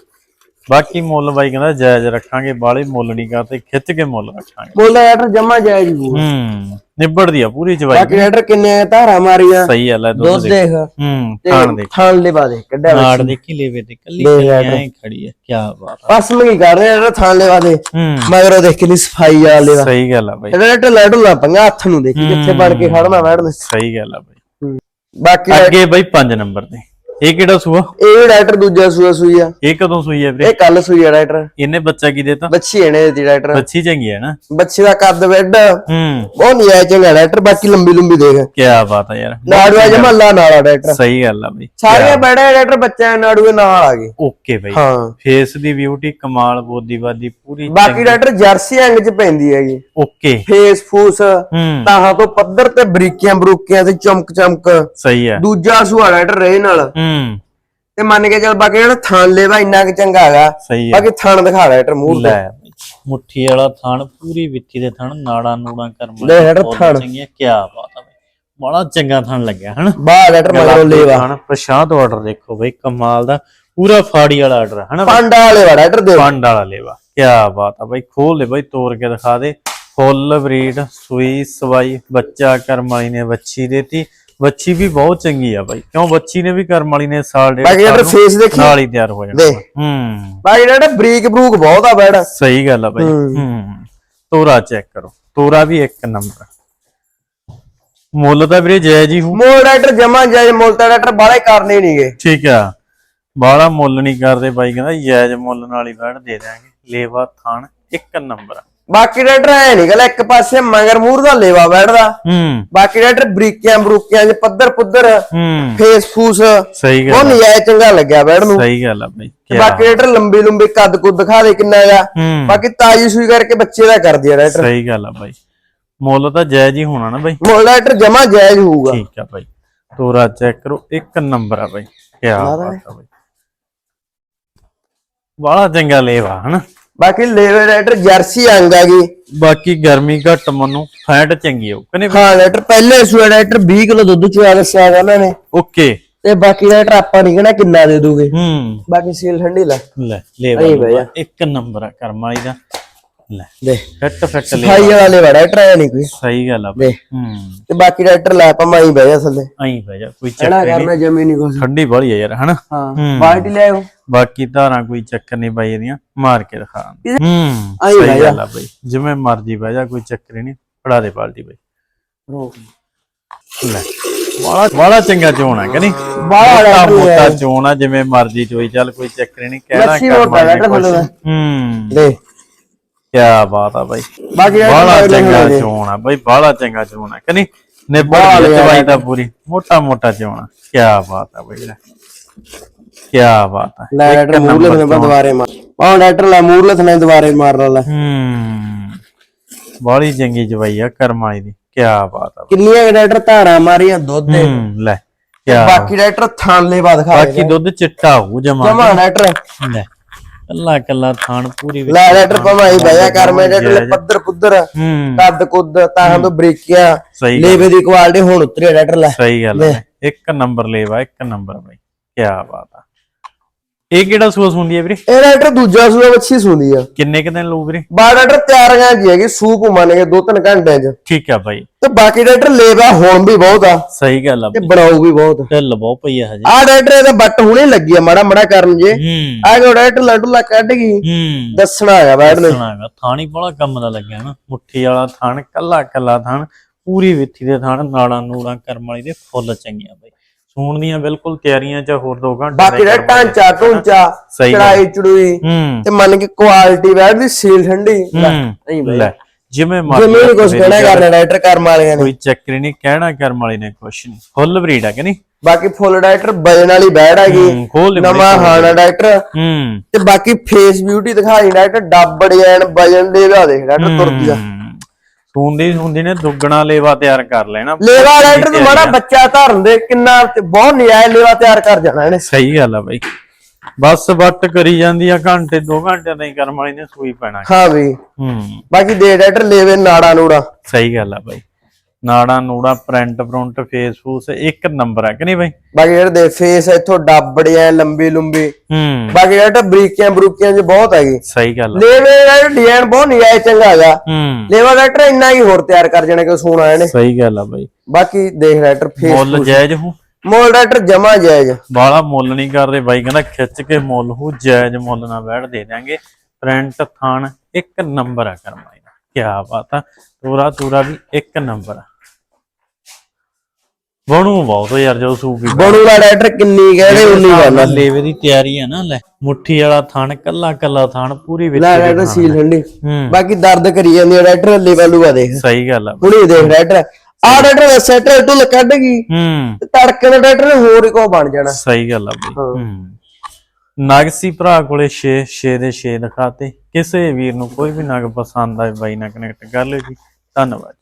ਬਾਕੀ ਮੁੱਲ ਬਾਈ ਕਹਿੰਦਾ ਜਾਇਜ਼ ਰੱਖਾਂਗੇ ਬਾਲੇ ਮੁੱਲ ਨਹੀਂ ਕਰਦੇ ਖਿੱਚ ਕੇ ਮੁੱਲ ਰੱਖਾਂਗੇ। ਬੋਲਦਾ ਡਾਕਟਰ ਜਮਾ ਜਾਇਜ਼ ਹੂੰ ਨਿਬੜਦੀ ਆ ਪੂਰੀ ਚਵਾਈ ਬਾਕੀ ਡਾਕਟਰ ਕਿੰਨੇ ਧਾਰਾ ਮਾਰੀਆਂ। ਸਹੀ ਆ ਲੈ ਦੁੱਧ ਦੇ। ਦੇਖ। ਹੂੰ ਤੇ ਖਾਣ ਦੇ। ਥਾਣ ਲੈਵਾ ਦੇ ਕੱਢਿਆ। ਨਾੜ ਦੇਖੀ ਲੇਵੇ ਤੇ ਕੱਲੀ ਦੇਖ। ਐਂ ਖੜੀ ਆ ਕੀ ਬਾਤ ਆ। ਬਸ ਮੈਂ ਕੀ ਕਰ ਰਿਹਾ ਡਾਕਟਰ ਥਾਣ ਲੈਵਾ ਦੇ ਹੂੰ। ਮਗਰ ਉਹ ਦੇਖ ਕਿੰਨੀ ਸਫ਼ਾਈ ਆ ਲੈਵਾ ਸਹੀ ਗੱਲ ਆ ਬਾਈ। ਡਾਕਟਰ ਲੈਡੂ ਲਾ ਪੰਗਾ ਹੱਥ ਨੂੰ ਦੇਖੀ ਕਿੱਥੇ ਬਣ ਕੇ ਖੜਨਾ ਬੈਠਦੇ ਸਹੀ ਗੱਲ ਆ ਬਾਈ। ਬਾਕੀ ਅੱਗੇ ਬਾਈ 5 ਨੰਬਰ ਤੇ। ਇਹ ਕਿਹੜਾ ਸੂਆ? ਇਹ ਡਾਕਟਰ ਦੂਜਾ ਸੂਆ ਸੂਈ ਆ। ਇਹ ਕਦੋਂ ਸੂਈ ਹੈ ਵੀਰੇ? ਇਹ ਕੱਲ ਸੂਈ ਆ ਡਾਕਟਰ। ਇਹਨੇ ਬੱਚਾ ਕੀ ਦੇਤਾ? ਬੱਚੀ ਇਹਨੇ ਦਿੱਤੀ ਡਾਕਟਰ। ਬੱਚੀ ਚੰਗੀ ਹੈ ਨਾ? ਬੱਚੀ ਦਾ ਕੱਦ ਬੈੱਡ ਹੂੰ। ਉਹ ਨਹੀਂ ਆਇਆ ਚੰਗਾ ਡਾਕਟਰ ਬਾਕੀ ਲੰਬੀ ਲੰਬੀ ਦੇਖ। ਕੀ ਬਾਤ ਆ ਯਾਰ। ਨਾੜੂਆ ਜਮੱਲਾ ਨਾਲ ਆ ਡਾਕਟਰ। ਸਹੀ ਗੱਲ ਆ ਬਾਈ। ਸਾਰੇ ਬੜੇ ਡਾਕਟਰ ਬੱਚਿਆਂ ਦੇ ਨਾੜੂਏ ਨਾਲ ਆ ਗਏ। ਓਕੇ ਬਾਈ। ਹਾਂ। ਫੇਸ ਦੀ ਬਿਊਟੀ ਕਮਾਲ ਬੋਦੀਵਾਦੀ ਪੂਰੀ ਬਾਕੀ ਡਾਕਟਰ ਜਰਸੀ ਅੰਗ ਚ ਪੈਂਦੀ ਹੈਗੀ। ਓਕੇ। ਫੇਸ ਫੂਸ ਤਾਹਾਂ ਤੋਂ ਪੱਧਰ ਤੇ ਬਰੀਕੀਆਂ ਬਰੂਕੀਆਂ ਤੇ ਚਮਕ ਚਮਕ ਸਹੀ ਹੈ ਦੂਜਾ ਸੂਆ ਡਾਕਟਰ ਰੇ ਨਾਲ। ਹੂੰ। ਤੇ ਮੰਨ ਕੇ ਚੱਲ ਬਾਕੀ ਜਿਹੜਾ ਥਾਣ ਲੈਵਾ ਇੰਨਾ ਕਿ ਚੰਗਾ ਹੈਗਾ ਸਹੀ ਹੈ। ਬਾਕੀ ਥਾਣ ਦਿਖਾ ਡਾਕਟਰ ਮੂੰਹ ਲੈ ਬਾਈ, ਮੁੱਠੀ ਵਾਲਾ ਥਣ ਪੂਰੀ ਵਿੱਥੀ ਦੇ ਥਣ ਨਾੜਾ ਨੂੜਾ ਕਰਮ ਲੈ ਹਟ ਥਣ। ਚੰਗੀਆਂ ਕੀ ਬਾਤ ਆ ਬਾਈ। ਬੜਾ ਚੰਗਾ ਥਣ ਲੱਗਿਆ ਹਨਾ? ਬਾਹਰ ਡਾਕਟਰ ਮਗਰੋਂ ਲੈਵਾ। ਥਣ ਪ੍ਰਸ਼ਾਦ ਆਰਡਰ ਦੇਖੋ ਬਾਈ ਕਮਾਲ ਦਾ ਪੂਰਾ ਫਾੜੀ ਵਾਲਾ ਆਰਡਰ ਹਨਾ ਪਾਂਡਾ ਵਾਲੇ ਵਾ ਡਾਕਟਰ ਦੇ ਪੰਡ ਵਾਲਾ ਲੇਵਾ ਕੀ ਬਾਤ ਆ ਬਾਈ ਖੋਲ ਲੈ ਬਾਈ ਤੋੜ ਕੇ ਦਿਖਾ ਦੇ। ਫੁੱਲ ਬਰੀਡ ਸੂਈ ਸਵਾਈ ਬੱਚਾ ਕਰਮ ਵਾਲੀ ਨੇ ਵੱਛੀ ਦੇਤੀ। ਵੱਛੀ ਵੀ ਬਹੁਤ ਚੰਗੀ ਆ ਬਾਈ। ਕਿਉਂ? ਵੱਛੀ ਨੇ ਵੀ ਕਰਮ ਵਾਲੀ ਨੇ ਸਾਲ ਡੇਢ ਬਾਕੀ ਨੂੰ ਫੇਸ ਦੇਖੀ ਨਾਲ ਹੀ ਤਿਆਰ ਹੋ ਜਾਣਾ। ਦੇ। ਹੂੰ। ਬਾਕੀ ਡਾਕਟਰ ਬਰੀਕ ਬਰੂਕ ਬਹੁਤ ਆ ਬੈੜ ਸਹੀ ਗੱਲ ਆ ਬਾਈ। ਹੂੰ। ਤੋਰਾ ਚੈੱਕ ਕਰੋ। ਤੋਰਾ ਵੀ ਇੱਕ ਨੰਬਰ। ਮੁੱਲ ਤਾਂ ਵੀਰੇ ਜਾਇਜ਼ ਹੀ ਹੂ ਮੋਲ ਡਾਕਟਰ ਜਮਾ ਜਾਇ ਮੁੱਲ ਤਾਂ ਡਾਕਟਰ ਬਾਲੇ ਕਰਨੇ ਨਹੀਂਗੇ ਠੀਕ ਆ। ਬਾਹਲਾ ਮੁੱਲ ਨਹੀਂ ਕਰਦੇ ਬਾਈ ਕਹਿੰਦਾ ਜਾਇਜ਼ ਮੁੱਲ ਨਾਲ ਹੀ ਬੈਠ ਦੇ ਦਿਆਂਗੇ। ਲੇਵਾ ਥਾਣ ਇੱਕ ਨੰਬਰ ਆ। ਬਾਕੀ ਡਾਕਟਰ ਐ ਨਹੀਂ ਗੱਲ ਇੱਕ ਪਾਸੇ ਮਗਰ ਮੂਰ ਦਾ ਲੇਵਾ ਬੈਠਦਾ। ਹੂੰ। ਬਾਕੀ ਡਾਕਟਰ ਬਰੀਕੀਆਂ ਬਰੂਕੀਆਂ ਚ ਪੱਧਰ ਪੁੱਧਰ ਹੂੰ। ਫੇਸ ਫੂਸ ਉਹ ਸਹੀ ਗੱਲ ਨਹੀਂ ਆਇਆ ਚੰਗਾ ਲੱਗਿਆ ਬੈੜ ਨੂੰ। ਸਹੀ ਗੱਲ ਆ ਬਾਈ ਬਾਕੀ ਡਾਕਟਰ ਲੰਬੀ ਲੰਬੀ ਕੱਦ ਕੁੱਦ ਦਿਖਾ ਦੇ ਕਿੰਨਾ ਹੈਗਾ ਬਾਕੀ ਤਾਜੀ ਸੂਈ ਕਰਕੇ ਬੱਚੇ ਦਾ ਕਰਦੀ ਆ ਡਾਕਟਰ। ਸਹੀ ਗੱਲ ਆ ਬਾਈ। ਮੁੱਲ ਤਾਂ ਜਾਇਜ਼ ਹੀ ਹੋਣਾ ਨਾ ਬਾਈ। ਮੁੱਲ ਡਾਕਟਰ ਜਮਾ ਜਾਇਜ਼ ਹੋਊਗਾ। ਠੀਕ ਆ ਬਾਈ। ਤੋਰਾ ਚੈੱਕ ਕਰੋ ਇੱਕ ਨੰਬਰ ਆ ਬਾਈ। ਕੀ ਬਾਤ ਆ ਬਾਈ। ਬੜਾ ਚੰਗਾ ਲੇਵਾ ਹਨਾ? ਬਾਕੀ ਲੇਵੇ ਡਾਕਟਰ ਜਰਸੀ ਅੰਗ ਹੈਗੀ ਬਾਕੀ ਗਰਮੀ ਘੱਟ ਮਨੂੰ ਫੈਟ ਚੰਗੀ ਹੋ ਕਨੇ ਹਾਂ ਡਾਕਟਰ ਪਹਿਲੇ ਸੂਆ ਡਾਕਟਰ 20 ਕਿਲੋ ਦੁੱਧ ਚੁਆ ਦੱਸਿਆ ਹੈਗਾ ਉਹਨਾਂ ਨੇ। ਓਕੇ। ਤੇ ਬਾਕੀ ਡਾਕਟਰ ਆਪਾਂ ਨਹੀਂ ਕਹਿਣਾ ਕਿੰਨਾ ਦੇ ਦੂਗੇ। ਹੂੰ। ਬਾਕੀ ਸੀਲ ਠੰਡੀ ਲੈ। ਲੈ ਲੈ। ਇੱਕ ਨੰਬਰ ਆ ਕਰਮ ਵਾਲੀ ਦਾ। ਲੈ। ਦੇ। ਫਿੱਟ ਫਿੱਟ ਲੈ ਸਫ਼ਾਈ ਵਾਲਾ ਲੈ ਵੜਾ ਟਰਾਇਆ ਨਹੀਂ ਕੋਈ। ਸਹੀ ਗੱਲ ਆ। ਬਈ ਦੇ। ਹੂੰ। ਤੇ ਬਾਕੀ ਡਾਕਟਰ ਲੈ ਪਮਾਈ ਬਹਿ ਜਾ ਥੱਲੇ। ਐਂ ਪੈ ਜਾ ਕੋਈ ਐਨਾ ਚੱਕਰ ਕਰਨਾ ਜਮੀ ਨਹੀਂ ਕੁਛ। ਠੰਡੀ ਬੜੀ ਆ ਯਾਰ ਹਨਾ? ਹਾਂ ਹੂੰ। ਬਾਲਟੀ ਲੈ ਆਓ। ਬਾਕੀ ਧਾਰਾਂ ਕੋਈ ਚੱਕਰ ਨਹੀਂ ਬਾਈ ਇਹਦੀਆਂ ਮਾਰ ਕੇ ਦਿਖਾ। ਹੂੰ। ਆਈ ਬਹਿ ਜਾ। ਬਈ। ਜਿਵੇਂ ਮਰਜ਼ੀ ਬਹਿ ਜਾ ਕੋਈ ਚੱਕਰ ਨਹੀਂ ਫੜਾ ਦੇ ਬਾਲਟੀ ਬਈ। ਰੋਕ ਲੈ। ਬਾਲਾ ਬਾਲਾ ਚੰਗਾ ਚੋਣ ਆ ਕਿ ਨਹੀਂ? ਬਾਹਲਾ ਮੋਟਾ ਲੈ ਚੋਣ ਆ ਜਿਵੇਂ ਮਰਜ਼ੀ ਚੋਈ ਚੱਲ ਕੋਈ ਚੱਕਰ ਨਹੀਂ ਕਹਿਣਾ ਵਾਲੀ ਦਾ। ਹੂੰ। ਦੇ। ਕੀ ਬਾਤ ਆ ਬਾਈ। ਬਾਕੀ ਬਾਲਾ ਡਾਕਟਰ ਲੈ ਚੰਗਾ ਚੋਣ ਆ ਬਾਈ ਬਾਲਾ ਚੰਗਾ ਚੋਣ ਆ। ਕਿ ਨਹੀਂ ਨਿਬੜ ਬਾਹਲਾ ਯਾਰ। ਬਾਈ ਦਾ ਪੂਰੀ ਮੋਟਾ ਮੋਟਾ ਚੋਣ ਆ। ਕੀ ਬਾਤ ਆ ਬਾਈ ਲੈ ਕੀ ਬਾਤ ਆ। ਇੱਕ ਥਨੇ ਚੋਣ। ਦੁਬਾਰੇ ਮਾਰ। ਆਹ ਡਾਕਟਰ ਲੈ ਮੂਰਲੇ ਥਨੇ ਦੁਬਾਰੇ ਮਾਰ ਲੈ ਹੂੰ। ਬਾਲੀ ਚੰਗੀ ਜਵਾਈ ਆ ਕਰਮ ਵਾਲੀ ਦੀ। ਕੀ ਬਾਤ ਆ ਕਿੰਨੀਆਂ ਡਾਕਟਰ ਧਾਰਾਂ ਮਾਰੀਆਂ ਦੁੱਧ ਦੇ। ਹੂੰ ਲੈ ਕੀ ਬਾਕੀ ਡਾਕਟਰ ਥਾਂਲੇ ਬਾਦ ਖਾ ਬਾਕੀ ਦੁੱਧ ਚਿੱਟਾ ਹੋਊ ਜਮਾ ਜਮਾ ਡਾਕਟਰ। ਲੈ। ਕੱਲਾ ਕੱਲਾ ਥਾਣ ਪੂਰੀ ਵਿੱਚ ਲੈ ਡਾਕਟਰ ਪਮਾਈ ਬਹਿਆ ਕਰ ਮੈਂ ਲੈ ਪੱਧਰ ਪੁੱਧਰ ਕੱਦ ਕੁੱਦ ਤਾਂ ਤੋਂ ਬਰੀਕੀਆਂ ਲੇਵੇ ਦੀ ਕੁਆਲਿਟੀ ਹੁਣ ਉਤਰੀ ਡਾਕਟਰ ਲੈ। ਸਹੀ ਗੱਲ ਹੈ ਇੱਕ ਨੰਬਰ ਲੇਵਾ ਇੱਕ ਨੰਬਰ ਬਾਈ। ਕੀ ਬਾਤ ਆ। ਇਹ ਕਿਹੜਾ ਸੂਸ ਹੁੰਦੀ ਹੈ ਵੀਰੇ? ਇਹ ਡਾਕਟਰ ਦੂਜਾ ਸੂਆ ਵੱਛੀ ਸੁੰਦੀ ਆ। ਕਿੰਨੇ ਕੁ ਦਿਨ ਲਊ ਵੀਰੇ? ਬਾ ਡਾਕਟਰ ਤਿਆਰੀਆਂ ਕੀ ਹੈਗੀ ਸੂਪ ਮੰਨ ਕੇ ਦੋ ਤਿੰਨ ਘੰਟਿਆਂ ਚ। ਠੀਕ ਆ ਬਾਈ। ਤੇ ਬਾਕੀ ਡਾਕਟਰ ਲੇਵਾ ਹੁਣ ਵੀ ਬਹੁਤ ਆ। ਸਹੀ ਗੱਲ ਆ ਤੇ ਬਣਾਉ ਵੀ ਬਹੁਤ। ਢਿੱਲ ਬਹੁਤ ਪਈ ਆ ਹਜੇ ਆ ਡਾਕਟਰ ਇਹਦਾ ਬੱਟ ਹੁਣੇ ਲੱਗੀ ਆ ਮਾੜਾ ਮਾੜਾ ਕਰਨ ਜੇ। ਆ ਡਾਕਟਰ ਲੱਡੂ ਲਾ ਕੱਢ ਗਈ। ਦੱਸਣਾ ਹੈਗਾ ਬੈਠ ਨੇ ਸੁਣਾਗਾ ਥਾਣੀ ਬੜਾ ਕੰਮ ਦਾ ਲੱਗਿਆ ਨਾ। ਮੁੱਠੀ ਵਾਲਾ ਥਾਣ ਕੱਲਾ ਕੱਲਾ ਥਾਣ ਪੂਰੀ ਵਿੱਥੀ ਦੇ ਥਾਣ ਨਾੜਾਂ ਨੂੜਾਂ ਕਰਮ ਵਾਲੀ ਦੇ ਫੁੱਲ ਚੰਗੀਆਂ ਬਾਈ। ਸੂਣ ਦੀਆਂ ਬਿਲਕੁਲ ਤਿਆਰੀਆਂ ਚ ਹੋਰ ਦੋ ਘੰਟੇ ਬਾਕੀ ਦਾ ਢਾਂਚਾ ਢੂੰਚਾ। ਚੜਾਈ ਚੜੂਈ ਤੇ ਮੰਨ ਕੇ ਕੁਆਲਿਟੀ ਬੈਠ ਦੀ ਸੀਲ ਠੰਡੀ। ਨਹੀਂ ਬਾਈ। ਜਿਵੇਂ ਜਿਵੇਂ ਨਹੀਂ ਮਰਜ਼ੀ ਕੁਝ ਕਹਿਣਾ ਕਰਨਾ ਡਾਕਟਰ ਕਰਮ ਵਾਲਿਆਂ ਨੇ। ਕੋਈ ਚੱਕਰ ਨਹੀਂ ਕਹਿਣਾ ਕਰਮ ਵਾਲੀ ਨੇ ਕੁਛ ਨਹੀਂ। ਫੁੱਲ ਬਰੀਡ ਆ ਕਿ ਨਹੀਂ? ਬਾਕੀ ਫੁੱਲ ਡਾਕਟਰ ਵਜਨ ਵਾਲੀ ਬੈੜ ਹੈਗੀ। ਨਵਾਂ ਹਾਣਾ ਡਾਕਟਰ ਹੂੰ। ਤੇ ਬਾਕੀ ਫੇਸ ਬਿਊਟੀ ਦਿਖਾਈ ਡਾਕਟਰ ਡੱਬੜ ਐਨ ਵਜਨ ਦੇ ਵਿਆ ਦੇਖ ਡਾਕਟਰ ਤੁਰਦੀ ਆ। ਸੁੰਦੀ ਸੁੰਦੀ ਨੇ ਦੁੱਗਣਾ ਲੇਵਾ ਤਿਆਰ ਕਰ ਲੈਣਾ। ਲੇਵਾ ਡਾਕਟਰ ਨੂੰ ਮਾੜਾ ਬੱਚਾ ਧਰਨ ਦੇ ਕਿੰਨਾ ਬਹੁਤ ਨਜਾਇਜ਼ ਲੇਵਾ ਤਿਆਰ ਕਰ ਜਾਣਾ ਇਹਨੇ। ਸਹੀ ਗੱਲ ਆ ਬਾਈ। ਬਸ ਵੱਟ ਕਰੀ ਜਾਂਦੀ ਆ ਘੰਟੇ ਦੋ ਘੰਟੇ ਨਹੀਂ ਕਰਮ ਵਾਲੀ ਨੇ ਸੂਈ ਪੈਣਾ। ਹਾਂ ਵੀ ਹੂੰ। ਬਾਕੀ ਦੇ ਡਾਕਟਰ ਲੇਵੇ ਨਾੜਾ ਨੂੜਾ। ਸਹੀ ਗੱਲ ਆ ਬਾਈ। ਨਾੜਾ ਨੂੜਾ ਪ੍ਰਿੰਟ ਪ੍ਰਿੰਟ ਫੇਸ ਫੂਸ ਇੱਕ ਨੰਬਰ ਆ ਕਿ ਨਹੀਂ ਬਾਈ? ਬਾਕੀ ਜਿਹੜੇ ਦੇ ਫੇਸ ਇੱਥੋਂ ਡੱਬੜ ਐ ਲੰਬੀ ਲੰਬੀ। ਹੂੰ। ਬਾਕੀ ਡਾਕਟਰ ਬਰੀਕੀਆਂ ਬਰੂਕੀਆਂ ਚ ਬਹੁਤ ਹੈਗੀ। ਸਹੀ ਗੱਲ ਲੇਵੇ ਦਾ ਡਿਜ਼ਾਈਨ ਬਹੁਤ ਨਜਾਇਜ਼ ਚੰਗਾ ਹੈਗਾ। ਹੂੰ। ਲੇਵਾ ਡਾਕਟਰ ਇੰਨਾ ਹੀ ਹੋਰ ਤਿਆਰ ਕਰ ਜਾਣੇ ਕਿ ਸੋਨਾ ਇਹਨੇ। ਸਹੀ ਗੱਲ ਆ ਬਾਈ। ਬਾਕੀ ਦੇਖ ਡਾਕਟਰ ਫੇਸ ਮੁੱਲ ਜਾਇਜ਼ ਹੂੰ? ਮੋਲ ਡਾਕਟਰ ਜਮਾ ਜਾਇਜ਼। ਬਾਲਾ ਮੁੱਲ ਨਹੀਂ ਕਰਦੇ ਬਾਈ ਕਹਿੰਦਾ ਖਿੱਚ ਕੇ ਮੁੱਲ ਹੂ ਜਾਇਜ਼ ਮੁੱਲ ਨਾਲ ਬੈਠ ਦੇ ਦਿਆਂਗੇ। ਪ੍ਰਿੰਟ ਥਾਣ ਇੱਕ ਨੰਬਰ ਆ ਕਰਮਾਈ ਦਾ ਕੀ ਬਾਤ ਆ। ਤੂਰਾ ਤੂਰਾ ਵੀ ਇੱਕ ਨੰਬਰ ਆ। ਬਣੂ ਬਹੁਤ ਯਾਰ ਜੋ ਸੂਪੀ ਬਣੂ ਦਾ ਡਾਕਟਰ ਕਿੰਨੀ ਕਹਿੰਦੇ ਉਨੀ ਗੱਲ ਆ। ਲੇਵੇ ਦੀ ਤਿਆਰੀ ਆ ਨਾ ਲੈ। ਮੁੱਠੀ ਵਾਲਾ ਥਾਣ ਕੱਲਾ ਕੱਲਾ ਥਾਣ ਪੂਰੀ ਵਿੱਚ ਲੈ ਡਾਕਟਰ ਸੀਲ ਠੰਡੀ। ਬਾਕੀ ਦਰਦ ਕਰੀ ਜਾਂਦੀ ਆ ਡਾਕਟਰ ਲੇਵਲ ਲੂਗਾ ਦੇਖ। ਸਹੀ ਗੱਲ ਆ। ਹੁਣੀ ਦੇਖ ਡਾਕਟਰ। ਆ ਡਾਕਟਰ ਸੈਟਲ ਟੁੱਲ ਕੱਢ ਗਈ। ਹੂੰ। ਤੇ ਤੜਕੇ ਦਾ ਡਾਕਟਰ ਨੇ ਹੋਰ ਹੀ ਕੋ ਬਣ ਜਾਣਾ। ਸਹੀ ਗੱਲ ਆ ਬਈ। ਹੂੰ। ਨਗਸੀ ਭਰਾ ਕੋਲੇ 6 6 ਦੇ 6 ਦਿਖਾਤੇ। ਕਿਸੇ ਵੀਰ ਨੂੰ ਕੋਈ ਵੀ ਨਗ ਪਸੰਦ ਆਏ ਬਾਈ ਨਾਲ ਕਨੈਕਟ ਕਰ ਲਿਓ ਜੀ। ਧੰਨਵਾਦ